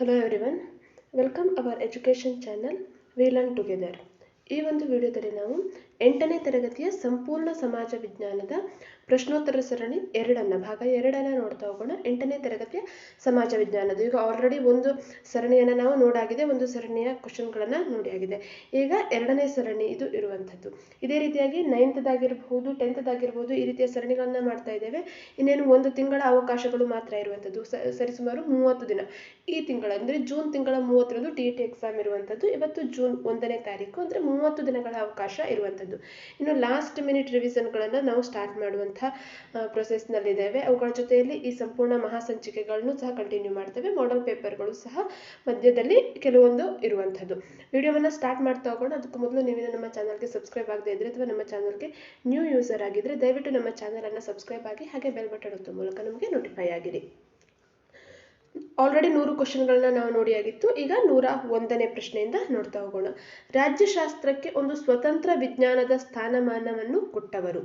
Hello everyone welcome our education channel we learn together ಈ ಒಂದು ವಿಡಿಯೋದಲ್ಲಿ ನಾವು ಎಂಟನೇ ತರಗತಿಯ ಸಂಪೂರ್ಣ ಸಮಾಜ ವಿಜ್ಞಾನದ ಪ್ರಶ್ನೋತ್ತರ ಸರಣಿ ಎರಡನ್ನ, ಭಾಗ ಎರಡನ್ನ ನೋಡ್ತಾ ಹೋಗೋಣ. ಎಂಟನೇ ತರಗತಿಯ ಸಮಾಜ ವಿಜ್ಞಾನದ ಈಗ ಆಲ್ರೆಡಿ ಒಂದು ಸರಣಿಯನ್ನು ನಾವು ನೋಡಾಗಿದೆ, ಒಂದು ಸರಣಿಯ ಕ್ವಶನ್ಗಳನ್ನು ನೋಡಿ ಆಗಿದೆ. ಈಗ ಎರಡನೇ ಸರಣಿ ಇದು ಇರುವಂಥದ್ದು. ಇದೇ ರೀತಿಯಾಗಿ ನೈನ್ತ್ದಾಗಿರ್ಬೋದು ಟೆಂತ್ದಾಗಿರ್ಬೋದು ಈ ರೀತಿಯ ಸರಣಿಗಳನ್ನ ಮಾಡ್ತಾ ಇದ್ದೇವೆ. ಇನ್ನೇನು ಒಂದು ತಿಂಗಳ ಅವಕಾಶಗಳು ಮಾತ್ರ ಇರುವಂಥದ್ದು. ಸರಿಸುಮಾರು ಮೂವತ್ತು ದಿನ. ಈ ತಿಂಗಳ ಅಂದ್ರೆ ಜೂನ್ ತಿಂಗಳ ಮೂವತ್ತರಂದು ಟಿ ಟಿ ಎಕ್ಸಾಮ್ ಇರುವಂಥದ್ದು. ಇವತ್ತು ಜೂನ್ ಒಂದನೇ ತಾರೀಕು ಅಂದರೆ ಮೂವತ್ತು ದಿನಗಳ ಅವಕಾಶ ಇರುವಂಥದ್ದು. ಇನ್ನು ಲಾಸ್ಟ್ ಮಿನಿಟ್ ರಿವಿಷನ್ಗಳನ್ನು ನಾವು ಸ್ಟಾರ್ಟ್ ಮಾಡುವಂಥ ಪ್ರೊಸೆಸ್ನಲ್ಲಿದ್ದೇವೆ ಅವುಗಳ ಜೊತೆಯಲ್ಲಿ ಈ ಸಂಪೂರ್ಣ ಮಹಾಸಂಚಿಕೆಗಳನ್ನು ಸಹ ಕಂಟಿನ್ಯೂ ಮಾಡ್ತೇವೆ. ಮಾಡಲ್ ಪೇಪರ್ಗಳು ಸಹ ಮಧ್ಯದಲ್ಲಿ ಕೆಲವೊಂದು ಇರುವಂಥದ್ದು. ವಿಡಿಯೋವನ್ನು ಸ್ಟಾರ್ಟ್ ಮಾಡ್ತಾ ಹೋಗೋಣ. ಅದಕ್ಕೂ ಮೊದಲು ನೀವೇನು ನಮ್ಮ ಚಾನಲ್ಗೆ ಸಬ್ಸ್ಕ್ರೈಬ್ ಆಗದೆ ಇದ್ದರೆ ಅಥವಾ ನಮ್ಮ ಚಾನಲ್ಗೆ ನ್ಯೂ ಯೂಸರ್ ಆಗಿದ್ದರೆ ದಯವಿಟ್ಟು ನಮ್ಮ ಚಾನಲನ್ನು ಸಬ್ಸ್ಕ್ರೈಬ್ ಆಗಿ ಹಾಗೆ ಬೆಲ್ ಬಟನ್ ಒತ್ತುವ ಮೂಲಕ ನಮಗೆ ನೋಟಿಫೈ ಆಗಿರಿ. ಆಲ್ರೆಡಿ ನೂರು ಕ್ವಶನ್ಗಳನ್ನ ನಾವು ನೋಡಿ ಆಗಿತ್ತು. ಈಗ ನೂರ ಒಂದನೇ ಪ್ರಶ್ನೆಯಿಂದ ನೋಡ್ತಾ ಹೋಗೋಣ. ರಾಜ್ಯಶಾಸ್ತ್ರಕ್ಕೆ ಒಂದು ಸ್ವತಂತ್ರ ವಿಜ್ಞಾನದ ಸ್ಥಾನಮಾನವನ್ನು ಕೊಟ್ಟವರು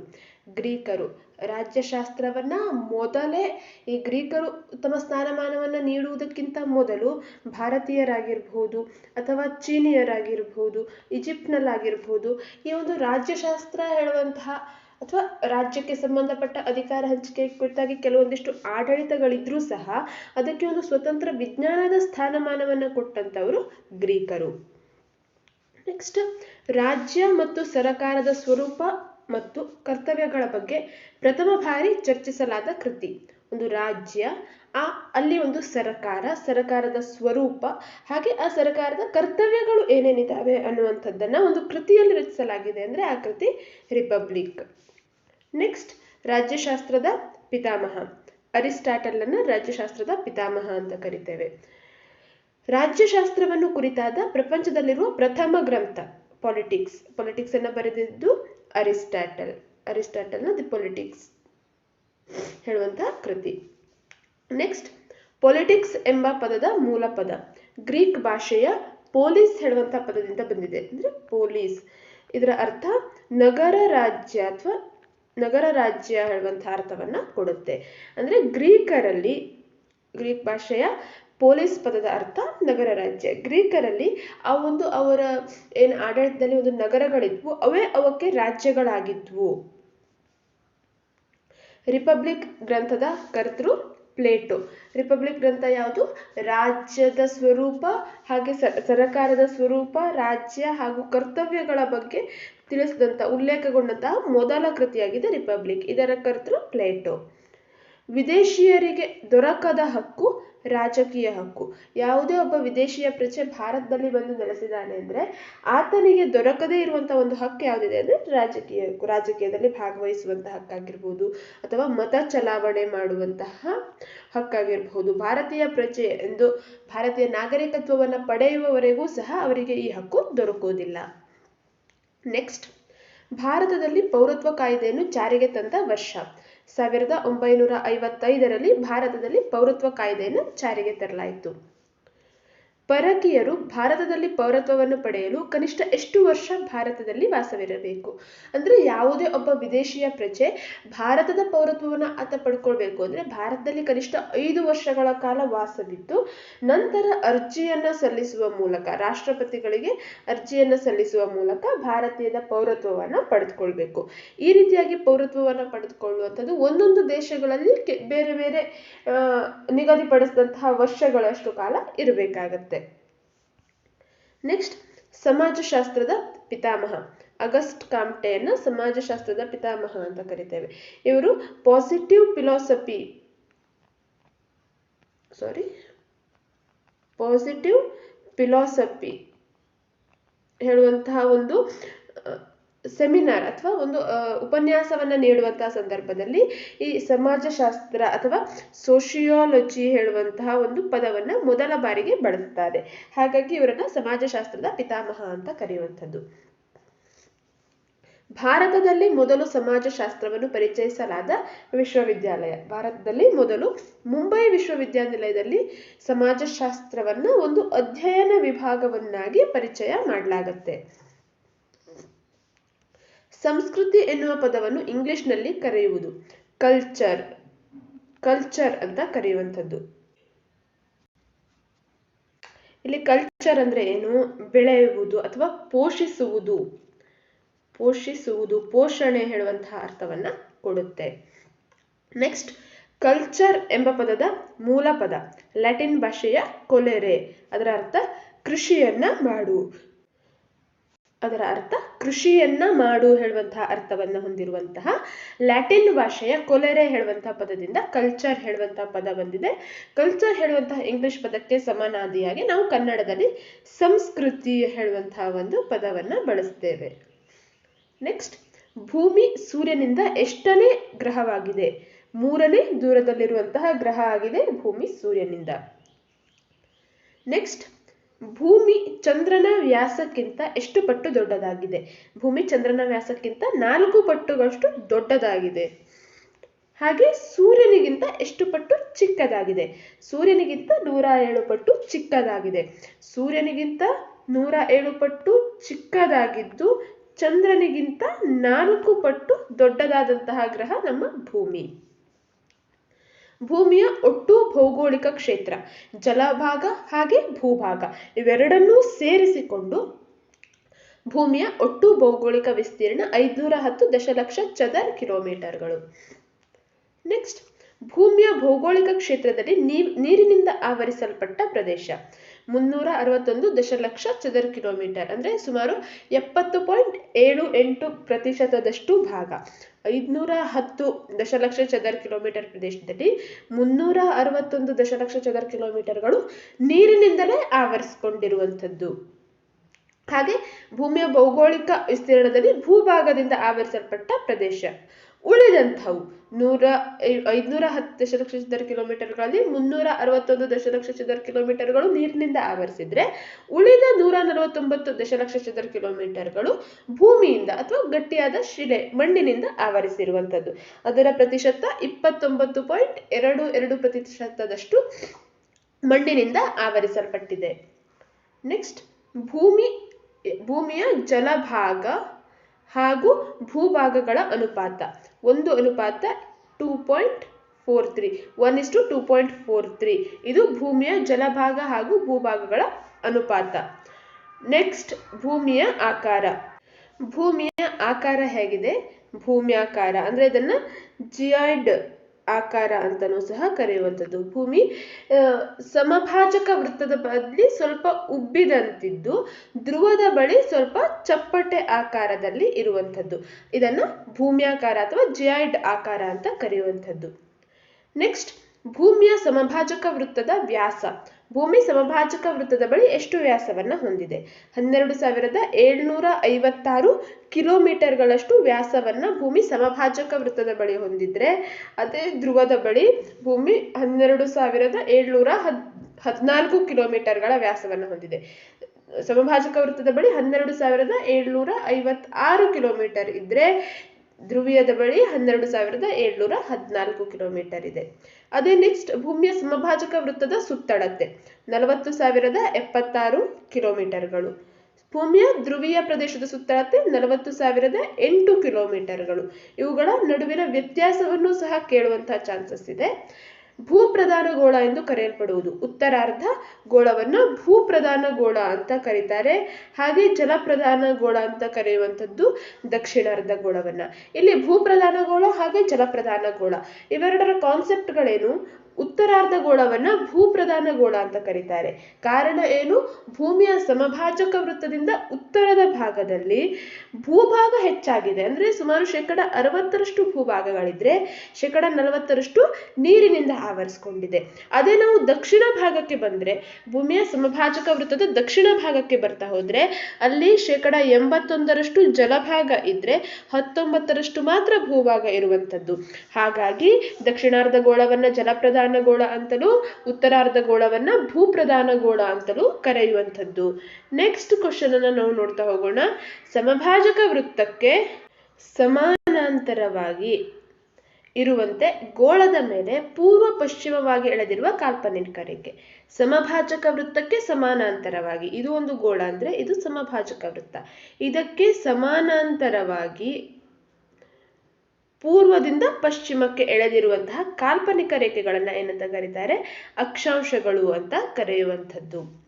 ಗ್ರೀಕರು. ರಾಜ್ಯಶಾಸ್ತ್ರವನ್ನ ಮೊದಲೇ ಈ ಗ್ರೀಕರು ತಮ್ಮ ಸ್ಥಾನಮಾನವನ್ನು ನೀಡುವುದಕ್ಕಿಂತ ಮೊದಲು ಭಾರತೀಯರಾಗಿರ್ಬೋದು ಅಥವಾ ಚೀನಿಯರಾಗಿರ್ಬೋದು ಈಜಿಪ್ಟ್ನಲ್ಲಾಗಿರ್ಬೋದು ಈ ಒಂದು ರಾಜ್ಯಶಾಸ್ತ್ರ ಹೇಳುವಂತಹ ಅಥವಾ ರಾಜ್ಯಕ್ಕೆ ಸಂಬಂಧಪಟ್ಟ ಅಧಿಕಾರ ಹಂಚಿಕೆ ಕುರಿತಾಗಿ ಕೆಲವೊಂದಿಷ್ಟು ಆಡಳಿತಗಳಿದ್ರೂ ಸಹ ಅದಕ್ಕೆ ಒಂದು ಸ್ವತಂತ್ರ ವಿಜ್ಞಾನದ ಸ್ಥಾನಮಾನವನ್ನು ಕೊಟ್ಟಂತವರು ಗ್ರೀಕರು. ನೆಕ್ಸ್ಟ್ ರಾಜ್ಯ ಮತ್ತು ಸರಕಾರದ ಸ್ವರೂಪ ಮತ್ತು ಕರ್ತವ್ಯಗಳ ಬಗ್ಗೆ ಪ್ರಥಮ ಬಾರಿ ಚರ್ಚಿಸಲಾದ ಕೃತಿ. ಒಂದು ರಾಜ್ಯ ಆ, ಅಲ್ಲಿ ಒಂದು ಸರಕಾರ, ಸರಕಾರದ ಸ್ವರೂಪ, ಹಾಗೆ ಆ ಸರಕಾರದ ಕರ್ತವ್ಯಗಳು ಏನೇನಿದ್ದಾವೆ ಅನ್ನುವಂಥದ್ದನ್ನು ಒಂದು ಕೃತಿಯಲ್ಲಿ ರಚಿಸಲಾಗಿದೆ ಅಂದ್ರೆ ಆ ಕೃತಿ ರಿಪಬ್ಲಿಕ್. ನೆಕ್ಸ್ಟ್ ರಾಜ್ಯಶಾಸ್ತ್ರದ ಪಿತಾಮಹ. ಅರಿಸ್ಟಾಟಲನ್ನು ರಾಜ್ಯಶಾಸ್ತ್ರದ ಪಿತಾಮಹ ಅಂತ ಕರಿತೇವೆ. ರಾಜ್ಯಶಾಸ್ತ್ರವನ್ನು ಕುರಿತಾದ ಪ್ರಪಂಚದಲ್ಲಿರುವ ಪ್ರಥಮ ಗ್ರಂಥ ಪಾಲಿಟಿಕ್ಸ್ ಪಾಲಿಟಿಕ್ಸ್ ಅನ್ನು ಬರೆದಿದ್ದು ಅರಿಸ್ಟಾಟಲ್. ಅರಿಸ್ಟಾಟಲ್ನ ದಿ ಪೊಲಿಟಿಕ್ಸ್ ಹೇಳುವಂತಹ ಕೃತಿ. ನೆಕ್ಸ್ಟ್ ಪೊಲಿಟಿಕ್ಸ್ ಎಂಬ ಪದದ ಮೂಲ ಪದ. ಗ್ರೀಕ್ ಭಾಷೆಯ ಪೊಲೀಸ್ ಹೇಳುವಂತಹ ಪದದಿಂದ ಬಂದಿದೆ. ಅಂದ್ರೆ ಪೊಲೀಸ್ ಇದರ ಅರ್ಥ ನಗರ ರಾಜ್ಯ ಅಥವಾ ನಗರ ರಾಜ್ಯ ಹೇಳುವಂತಹ ಅರ್ಥವನ್ನ ಕೊಡುತ್ತೆ. ಅಂದ್ರೆ ಗ್ರೀಕರಲ್ಲಿ ಗ್ರೀಕ್ ಭಾಷೆಯ ಪೊಲೀಸ್ ಪದದ ಅರ್ಥ ನಗರ ರಾಜ್ಯ. ಗ್ರೀಕರಲ್ಲಿ ಆ ಒಂದು ಅವರ ಏನು ಆಡಳಿತದಲ್ಲಿ ಒಂದು ನಗರಗಳಿದ್ವು, ಅವೇ ಅವಕ್ಕೆ ರಾಜ್ಯಗಳಾಗಿದ್ವು. ರಿಪಬ್ಲಿಕ್ ಗ್ರಂಥದ ಕರ್ತೃ ಪ್ಲೇಟೋ. ರಿಪಬ್ಲಿಕ್ ಗ್ರಂಥ ಯಾವುದು? ರಾಜ್ಯದ ಸ್ವರೂಪ ಹಾಗೆ ಸರಕಾರದ ಸ್ವರೂಪ, ರಾಜ್ಯ ಹಾಗೂ ಕರ್ತವ್ಯಗಳ ಬಗ್ಗೆ ತಿಳಿಸಿದಂಥ ಉಲ್ಲೇಖಗೊಂಡಂತಹ ಮೊದಲ ಕೃತಿಯಾಗಿದೆ ರಿಪಬ್ಲಿಕ್. ಇದರ ಕರ್ತೃ ಪ್ಲೇಟೋ. ವಿದೇಶಿಯರಿಗೆ ದೊರಕದ ಹಕ್ಕು ರಾಜಕೀಯ ಹಕ್ಕು. ಯಾವುದೇ ಒಬ್ಬ ವಿದೇಶಿಯ ಪ್ರಜೆ ಭಾರತದಲ್ಲಿ ಬಂದು ನೆಲೆಸಿದ್ದಾನೆ ಅಂದ್ರೆ ಆತನಿಗೆ ದೊರಕದೇ ಇರುವಂಥ ಒಂದು ಹಕ್ಕು ಯಾವುದಿದೆ ಅಂದ್ರೆ ರಾಜಕೀಯ ಹಕ್ಕು. ರಾಜಕೀಯದಲ್ಲಿ ಭಾಗವಹಿಸುವಂಥ ಹಕ್ಕಾಗಿರ್ಬೋದು ಅಥವಾ ಮತ ಚಲಾವಣೆ ಮಾಡುವಂತಹ ಹಕ್ಕಾಗಿರ್ಬಹುದು. ಭಾರತೀಯ ಪ್ರಜೆ ಎಂದು ಭಾರತೀಯ ನಾಗರಿಕತ್ವವನ್ನು ಪಡೆಯುವವರೆಗೂ ಸಹ ಅವರಿಗೆ ಈ ಹಕ್ಕು ದೊರಕುವುದಿಲ್ಲ. ನೆಕ್ಸ್ಟ್ ಭಾರತದಲ್ಲಿ ಪೌರತ್ವ ಕಾಯ್ದೆಯನ್ನು ಜಾರಿಗೆ ತಂದ ವರ್ಷ. ಸಾವಿರದ ಒಂಬೈನೂರ ಐವತ್ತೈದರಲ್ಲಿ ಭಾರತದಲ್ಲಿ ಪೌರತ್ವ ಕಾಯ್ದೆಯನ್ನು ಜಾರಿಗೆ ತರಲಾಯಿತು. ಪರಕೀಯರು ಭಾರತದಲ್ಲಿ ಪೌರತ್ವವನ್ನು ಪಡೆಯಲು ಕನಿಷ್ಠ ಎಷ್ಟು ವರ್ಷ ಭಾರತದಲ್ಲಿ ವಾಸವಿರಬೇಕು? ಅಂದ್ರೆ ಯಾವುದೇ ಒಬ್ಬ ವಿದೇಶಿಯ ಪ್ರಜೆ ಭಾರತದ ಪೌರತ್ವವನ್ನು ಆತ ಪಡ್ಕೊಳ್ಬೇಕು ಅಂದ್ರೆ ಭಾರತದಲ್ಲಿ ಕನಿಷ್ಠ ಐದು ವರ್ಷಗಳ ಕಾಲ ವಾಸವಿದ್ದು, ನಂತರ ಅರ್ಜಿಯನ್ನ ಸಲ್ಲಿಸುವ ಮೂಲಕ, ರಾಷ್ಟ್ರಪತಿಗಳಿಗೆ ಅರ್ಜಿಯನ್ನ ಸಲ್ಲಿಸುವ ಮೂಲಕ ಭಾರತೀಯದ ಪೌರತ್ವವನ್ನು ಪಡೆದುಕೊಳ್ಬೇಕು. ಈ ರೀತಿಯಾಗಿ ಪೌರತ್ವವನ್ನು ಪಡೆದುಕೊಳ್ಳುವಂಥದ್ದು ಒಂದೊಂದು ದೇಶಗಳಲ್ಲಿ ಬೇರೆ ಬೇರೆ ನಿಗದಿಪಡಿಸಿದಂತಹ ವರ್ಷಗಳಷ್ಟು ಕಾಲ ಇರಬೇಕಾಗತ್ತೆ. ನೆಕ್ಸ್ಟ್ ಸಮಾಜಶಾಸ್ತ್ರದ ಪಿತಾಮಹ. ಅಗಸ್ಟ್ ಕಾಮ್ಟೆಯನ್ನು ಸಮಾಜಶಾಸ್ತ್ರದ ಪಿತಾಮಹ ಅಂತ ಕರಿತೇವೆ. ಇವರು positive philosophy sorry positive philosophy ಹೇಳುವಂತಹ ಒಂದು ಸೆಮಿನಾರ್ ಅಥವಾ ಒಂದು ಉಪನ್ಯಾಸವನ್ನ ನೀಡುವಂತಹ ಸಂದರ್ಭದಲ್ಲಿ ಈ ಸಮಾಜಶಾಸ್ತ್ರ ಅಥವಾ ಸೋಷಿಯಾಲಜಿ ಹೇಳುವಂತಹ ಒಂದು ಪದವನ್ನ ಮೊದಲ ಬಾರಿಗೆ ಬಳಸ್ತಾರೆ. ಹಾಗಾಗಿ ಇವರನ್ನ ಸಮಾಜಶಾಸ್ತ್ರದ ಪಿತಾಮಹ ಅಂತ ಕರೆಯುವಂಥದ್ದು. ಭಾರತದಲ್ಲಿ ಮೊದಲು ಸಮಾಜಶಾಸ್ತ್ರವನ್ನು ಪರಿಚಯಿಸಲಾದ ವಿಶ್ವವಿದ್ಯಾಲಯ. ಭಾರತದಲ್ಲಿ ಮೊದಲು ಮುಂಬೈ ವಿಶ್ವವಿದ್ಯಾನಿಲಯದಲ್ಲಿ ಸಮಾಜಶಾಸ್ತ್ರವನ್ನ ಒಂದು ಅಧ್ಯಯನ ವಿಭಾಗವನ್ನಾಗಿ ಪರಿಚಯ ಮಾಡಲಾಗತ್ತೆ. ಸಂಸ್ಕೃತಿ ಎನ್ನುವ ಪದವನ್ನು ಇಂಗ್ಲಿಷ್ನಲ್ಲಿ ಕರೆಯುವುದು. ಕಲ್ಚರ್ ಕಲ್ಚರ್ ಅಂತ ಕರೆಯುವಂಥದ್ದು. ಇಲ್ಲಿ ಕಲ್ಚರ್ ಅಂದ್ರೆ ಏನು? ಬೆಳೆಯುವುದು ಅಥವಾ ಪೋಷಿಸುವುದು. ಪೋಷಿಸುವುದು, ಪೋಷಣೆ ಹೇಳುವಂತಹ ಅರ್ಥವನ್ನ ಕೊಡುತ್ತೆ. ನೆಕ್ಸ್ಟ್ ಕಲ್ಚರ್ ಎಂಬ ಪದದ ಮೂಲ ಪದ ಲ್ಯಾಟಿನ್ ಭಾಷೆಯ ಕೊಲೆರೆ. ಅದರ ಅರ್ಥ ಕೃಷಿಯನ್ನ ಮಾಡು. ಅದರ ಅರ್ಥ ಕೃಷಿಯನ್ನ ಮಾಡು ಹೇಳುವಂತಹ ಅರ್ಥವನ್ನ ಹೊಂದಿರುವಂತಹ ಲ್ಯಾಟಿನ್ ಭಾಷೆಯ ಕೊಲೆರೆ ಹೇಳುವಂತಹ ಪದದಿಂದ ಕಲ್ಚರ್ ಹೇಳುವಂತಹ ಪದ ಬಂದಿದೆ. ಕಲ್ಚರ್ ಹೇಳುವಂತಹ ಇಂಗ್ಲಿಷ್ ಪದಕ್ಕೆ ಸಮಾನಾದಿಯಾಗಿ ನಾವು ಕನ್ನಡದಲ್ಲಿ ಸಂಸ್ಕೃತಿ ಹೇಳುವಂತಹ ಒಂದು ಪದವನ್ನ ಬಳಸ್ತೇವೆ. ನೆಕ್ಸ್ಟ್, ಭೂಮಿ ಸೂರ್ಯನಿಂದ ಎಷ್ಟನೇ ಗ್ರಹವಾಗಿದೆ? ಮೂರನೇ ದೂರದಲ್ಲಿರುವಂತಹ ಗ್ರಹ ಆಗಿದೆ ಭೂಮಿ ಸೂರ್ಯನಿಂದ. ನೆಕ್ಸ್ಟ್ ಭೂಮಿ ಚಂದ್ರನ ವ್ಯಾಸಕ್ಕಿಂತ ಎಷ್ಟು ಪಟ್ಟು ದೊಡ್ಡದಾಗಿದೆ? ಭೂಮಿ ಚಂದ್ರನ ವ್ಯಾಸಕ್ಕಿಂತ ನಾಲ್ಕು ಪಟ್ಟುಗಳಷ್ಟು ದೊಡ್ಡದಾಗಿದೆ. ಹಾಗೆ ಸೂರ್ಯನಿಗಿಂತ ಎಷ್ಟು ಪಟ್ಟು ಚಿಕ್ಕದಾಗಿದೆ? ಸೂರ್ಯನಿಗಿಂತ ನೂರ ಏಳು ಪಟ್ಟು ಚಿಕ್ಕದಾಗಿದೆ. ಸೂರ್ಯನಿಗಿಂತ ನೂರ ಏಳು ಪಟ್ಟು ಚಿಕ್ಕದಾಗಿದ್ದು, ಚಂದ್ರನಿಗಿಂತ ನಾಲ್ಕು ಪಟ್ಟು ದೊಡ್ಡದಾದಂತಹ ಗ್ರಹ ನಮ್ಮ ಭೂಮಿ. ಭೂಮಿಯ ಒಟ್ಟು ಭೌಗೋಳಿಕ ಕ್ಷೇತ್ರ, ಜಲಭಾಗ ಹಾಗೆ ಭೂಭಾಗ ಇವೆರಡನ್ನೂ ಸೇರಿಸಿಕೊಂಡು ಭೂಮಿಯ ಒಟ್ಟು ಭೌಗೋಳಿಕ ವಿಸ್ತೀರ್ಣ ಐದುನೂರ ಹತ್ತು ದಶಲಕ್ಷ ಚದರ್ ಕಿಲೋಮೀಟರ್ಗಳು. ನೆಕ್ಸ್ಟ್, ಭೂಮಿಯ ಭೌಗೋಳಿಕ ಕ್ಷೇತ್ರದಲ್ಲಿ ನೀರಿನಿಂದ ಆವರಿಸಲ್ಪಟ್ಟ ಪ್ರದೇಶ. ಮುನ್ನೂರ ಅರವತ್ತೊಂದು ದಶಲಕ್ಷ ಚದರ ಕಿಲೋಮೀಟರ್, ಅಂದ್ರೆ ಸುಮಾರು ಎಪ್ಪತ್ತು ಪಾಯಿಂಟ್ ಏಳು ಎಂಟು ಪ್ರತಿಶತದಷ್ಟು ಭಾಗ. ಐದುನೂರ ಹತ್ತು ದಶಲಕ್ಷ ಚದರ ಕಿಲೋಮೀಟರ್ ಪ್ರದೇಶದಲ್ಲಿ ಮುನ್ನೂರ ಅರವತ್ತೊಂದು ದಶಲಕ್ಷ ಚದರ ಕಿಲೋಮೀಟರ್ಗಳು ನೀರಿನಿಂದಲೇ ಆವರಿಸಿಕೊಂಡಿರುವಂಥದ್ದು. ಹಾಗೆ ಭೂಮಿಯ ಭೌಗೋಳಿಕ ವಿಸ್ತೀರ್ಣದಲ್ಲಿ ಭೂಭಾಗದಿಂದ ಆವರಿಸಲ್ಪಟ್ಟ ಪ್ರದೇಶ. ಉಳಿದಂಥವು. ನೂರ ಐದುನೂರ ಹತ್ತು ದಶಲಕ್ಷ ಚದರ ಕಿಲೋಮೀಟರ್ಗಳಲ್ಲಿ ಮುನ್ನೂರ ಅರವತ್ತೊಂದು ದಶಲಕ್ಷ ಚದರ ಕಿಲೋಮೀಟರ್ಗಳು ನೀರಿನಿಂದ ಆವರಿಸಿದ್ರೆ, ಉಳಿದ ನೂರ ನಲವತ್ತೊಂಬತ್ತು ದಶಲಕ್ಷ ಚದರ ಕಿಲೋಮೀಟರ್ಗಳು ಭೂಮಿಯಿಂದ ಅಥವಾ ಗಟ್ಟಿಯಾದ ಶಿಲೆ, ಮಣ್ಣಿನಿಂದ ಆವರಿಸಿರುವಂಥದ್ದು. ಅದರ ಪ್ರತಿಶತ ಇಪ್ಪತ್ತೊಂಬತ್ತು ಪಾಯಿಂಟ್ ಎರಡು ಎರಡು ಪ್ರತಿಶತದಷ್ಟು ಮಣ್ಣಿನಿಂದ ಆವರಿಸಲ್ಪಟ್ಟಿದೆ. ನೆಕ್ಸ್ಟ್, ಭೂಮಿ, ಭೂಮಿಯ ಜಲಭಾಗ ಹಾಗೂ ಭೂಭಾಗಗಳ ಅನುಪಾತ. ಒಂದು ಅನುಪಾತ two point four three one is to two point four three ಇದು ಭೂಮಿಯ ಜಲಭಾಗ ಹಾಗೂ ಭೂಭಾಗಗಳ ಅನುಪಾತ. ನೆಕ್ಸ್ಟ್ ಭೂಮಿಯ ಆಕಾರ. ಭೂಮಿಯ ಆಕಾರ ಹೇಗಿದೆ? ಭೂಮ್ಯಾಕಾರ. ಅಂದರೆ ಇದನ್ನು ಜಿಯಾಯ್ಡ್ ಆಕಾರ ಅಂತಲೂ ಸಹ ಕರೆಯುವಂಥದ್ದು. ಭೂಮಿ ಸಮಭಾಜಕ ವೃತ್ತದ ಬದಲಿ ಸ್ವಲ್ಪ ಉಬ್ಬಿದಂತಿದ್ದು, ಧ್ರುವದ ಬಳಿ ಸ್ವಲ್ಪ ಚಪ್ಪಟೆ ಆಕಾರದಲ್ಲಿ ಇರುವಂಥದ್ದು. ಇದನ್ನು ಭೂಮ್ಯಾಕಾರ ಅಥವಾ ಜಿಯಾಯ್ಡ್ ಆಕಾರ ಅಂತ ಕರೆಯುವಂಥದ್ದು. ನೆಕ್ಸ್ಟ್ ಭೂಮಿಯ ಸಮಭಾಜಕ ವೃತ್ತದ ವ್ಯಾಸ. ಭೂಮಿ ಸಮಭಾಜಕ ವೃತ್ತದ ಬಳಿ ಎಷ್ಟು ವ್ಯಾಸವನ್ನ ಹೊಂದಿದೆ? ಹನ್ನೆರಡು ಸಾವಿರದ ಏಳ್ನೂರ ಐವತ್ತಾರು ಕಿಲೋಮೀಟರ್ಗಳಷ್ಟು ವ್ಯಾಸವನ್ನ ಭೂಮಿ ಸಮಭಾಜಕ ವೃತ್ತದ ಬಳಿ ಹೊಂದಿದ್ರೆ, ಅದೇ ಧ್ರುವದ ಬಳಿ ಭೂಮಿ ಹನ್ನೆರಡು ಸಾವಿರದ ಏಳ್ನೂರ ಹದ್, ಹದಿನಾಲ್ಕು ಕಿಲೋಮೀಟರ್ಗಳ ವ್ಯಾಸವನ್ನು ಹೊಂದಿದೆ. ಸಮಭಾಜಕ ವೃತ್ತದ ಬಳಿ ಹನ್ನೆರಡು ಸಾವಿರದ ಏಳ್ನೂರ ಐವತ್ತಾರು ಕಿಲೋಮೀಟರ್ ಇದ್ರೆ, ಧ್ರುವೀಯದ ಬಳಿ ಹನ್ನೆರಡು ಸಾವಿರದ ಏಳ್ನೂರ ಹದಿನಾಲ್ಕು ಕಿಲೋಮೀಟರ್ ಇದೆ. ಅದೇ ನೆಕ್ಸ್ಟ್ ಭೂಮಿಯ ಸಮಭಾಜಕ ವೃತ್ತದ ಸುತ್ತಳತೆ. ನಲವತ್ತು ಸಾವಿರದ ಎಪ್ಪತ್ತಾರು ಕಿಲೋಮೀಟರ್ಗಳು. ಭೂಮಿಯ ಧ್ರುವೀಯ ಪ್ರದೇಶದ ಸುತ್ತಳತೆ ನಲವತ್ತು ಸಾವಿರದ ಎಂಟು ಕಿಲೋಮೀಟರ್ಗಳು. ಇವುಗಳ ನಡುವಿನ ವ್ಯತ್ಯಾಸವನ್ನು ಸಹ ಕೇಳುವಂತಹ ಚಾನ್ಸಸ್ ಇದೆ. ಭೂಪ್ರಧಾನ ಗೋಳ ಎಂದು ಕರೆಯಲ್ಪಡುವುದು. ಉತ್ತರಾರ್ಧ ಗೋಳವನ್ನು ಭೂಪ್ರಧಾನ ಗೋಳ ಅಂತ ಕರೀತಾರೆ. ಹಾಗೆ ಜಲಪ್ರಧಾನ ಗೋಳ ಅಂತ ಕರೆಯುವಂಥದ್ದು ದಕ್ಷಿಣಾರ್ಧ ಗೋಳವನ್ನ. ಇಲ್ಲಿ ಭೂಪ್ರಧಾನ ಗೋಳ ಹಾಗೆ ಜಲಪ್ರಧಾನ ಗೋಳ ಇವೆರಡರ ಕಾನ್ಸೆಪ್ಟ್ಗಳೇನು ಉತ್ತರಾರ್ಧ ಗೋಳವನ್ನ ಭೂಪ್ರಧಾನ ಗೋಳ ಅಂತ ಕರೀತಾರೆ. ಕಾರಣ ಏನು? ಭೂಮಿಯ ಸಮಭಾಜಕ ವೃತ್ತದಿಂದ ಉತ್ತರದ ಭಾಗದಲ್ಲಿ ಭೂಭಾಗ ಹೆಚ್ಚಾಗಿದೆ. ಅಂದ್ರೆ ಸುಮಾರು ಶೇಕಡ ಅರವತ್ತರಷ್ಟು ಭೂಭಾಗಗಳಿದ್ರೆ ಶೇಕಡ ನಲವತ್ತರಷ್ಟು ನೀರಿನಿಂದ ಆವರಿಸಿಕೊಂಡಿದೆ. ಅದೇ ನಾವು ದಕ್ಷಿಣ ಭಾಗಕ್ಕೆ ಬಂದ್ರೆ, ಭೂಮಿಯ ಸಮಭಾಜಕ ವೃತ್ತದ ದಕ್ಷಿಣ ಭಾಗಕ್ಕೆ ಬರ್ತಾ ಹೋದ್ರೆ, ಅಲ್ಲಿ ಶೇಕಡ ಎಂಬತ್ತೊಂದರಷ್ಟು ಜಲಭಾಗ ಇದ್ರೆ ಹತ್ತೊಂಬತ್ತರಷ್ಟು ಮಾತ್ರ ಭೂಭಾಗ ಇರುವಂತದ್ದು ಹಾಗಾಗಿ ದಕ್ಷಿಣಾರ್ಧ ಗೋಳವನ್ನ ಜಲಪ್ರಧಾನ ಗೋಳ ಅಂತಲೂ ಉತ್ತರಾರ್ಧ ಗೋಳವನ್ನ ಭೂಪ್ರಧಾನ ಗೋಳ ಅಂತಲೂ ಕರೆಯುವಂಥದ್ದು. ನೆಕ್ಸ್ಟ್ ಕ್ವಶನ್ ಅನ್ನ ನಾವು ನೋಡ್ತಾ ಹೋಗೋಣ. ಸಮಭಾಜಕ ವೃತ್ತಕ್ಕೆ ಸಮಾನಾಂತರವಾಗಿ ಇರುವಂತೆ ಗೋಳದ ಮೇಲೆ ಪೂರ್ವ ಪಶ್ಚಿಮವಾಗಿ ಎಳೆದಿರುವ ಕಾಲ್ಪನಿಕ ರೇಖೆ. ಸಮಭಾಜಕ ವೃತ್ತಕ್ಕೆ ಸಮಾನಾಂತರವಾಗಿ, ಇದು ಒಂದು ಗೋಳ ಅಂದ್ರೆ ಇದು ಸಮಭಾಜಕ ವೃತ್ತ. ಇದಕ್ಕೆ ಸಮಾನಾಂತರವಾಗಿ ಪೂರ್ವದಿಂದ ಪಶ್ಚಿಮಕ್ಕೆ ಎಳೆದಿರುವಂತಹ ಕಾಲ್ಪನಿಕ ರೇಖೆಗಳನ್ನು ಏನಂತ ಕರೀತಾರೆ? ಅಕ್ಷಾಂಶಗಳು ಅಂತ ಕರೆಯುವಂಥದ್ದು.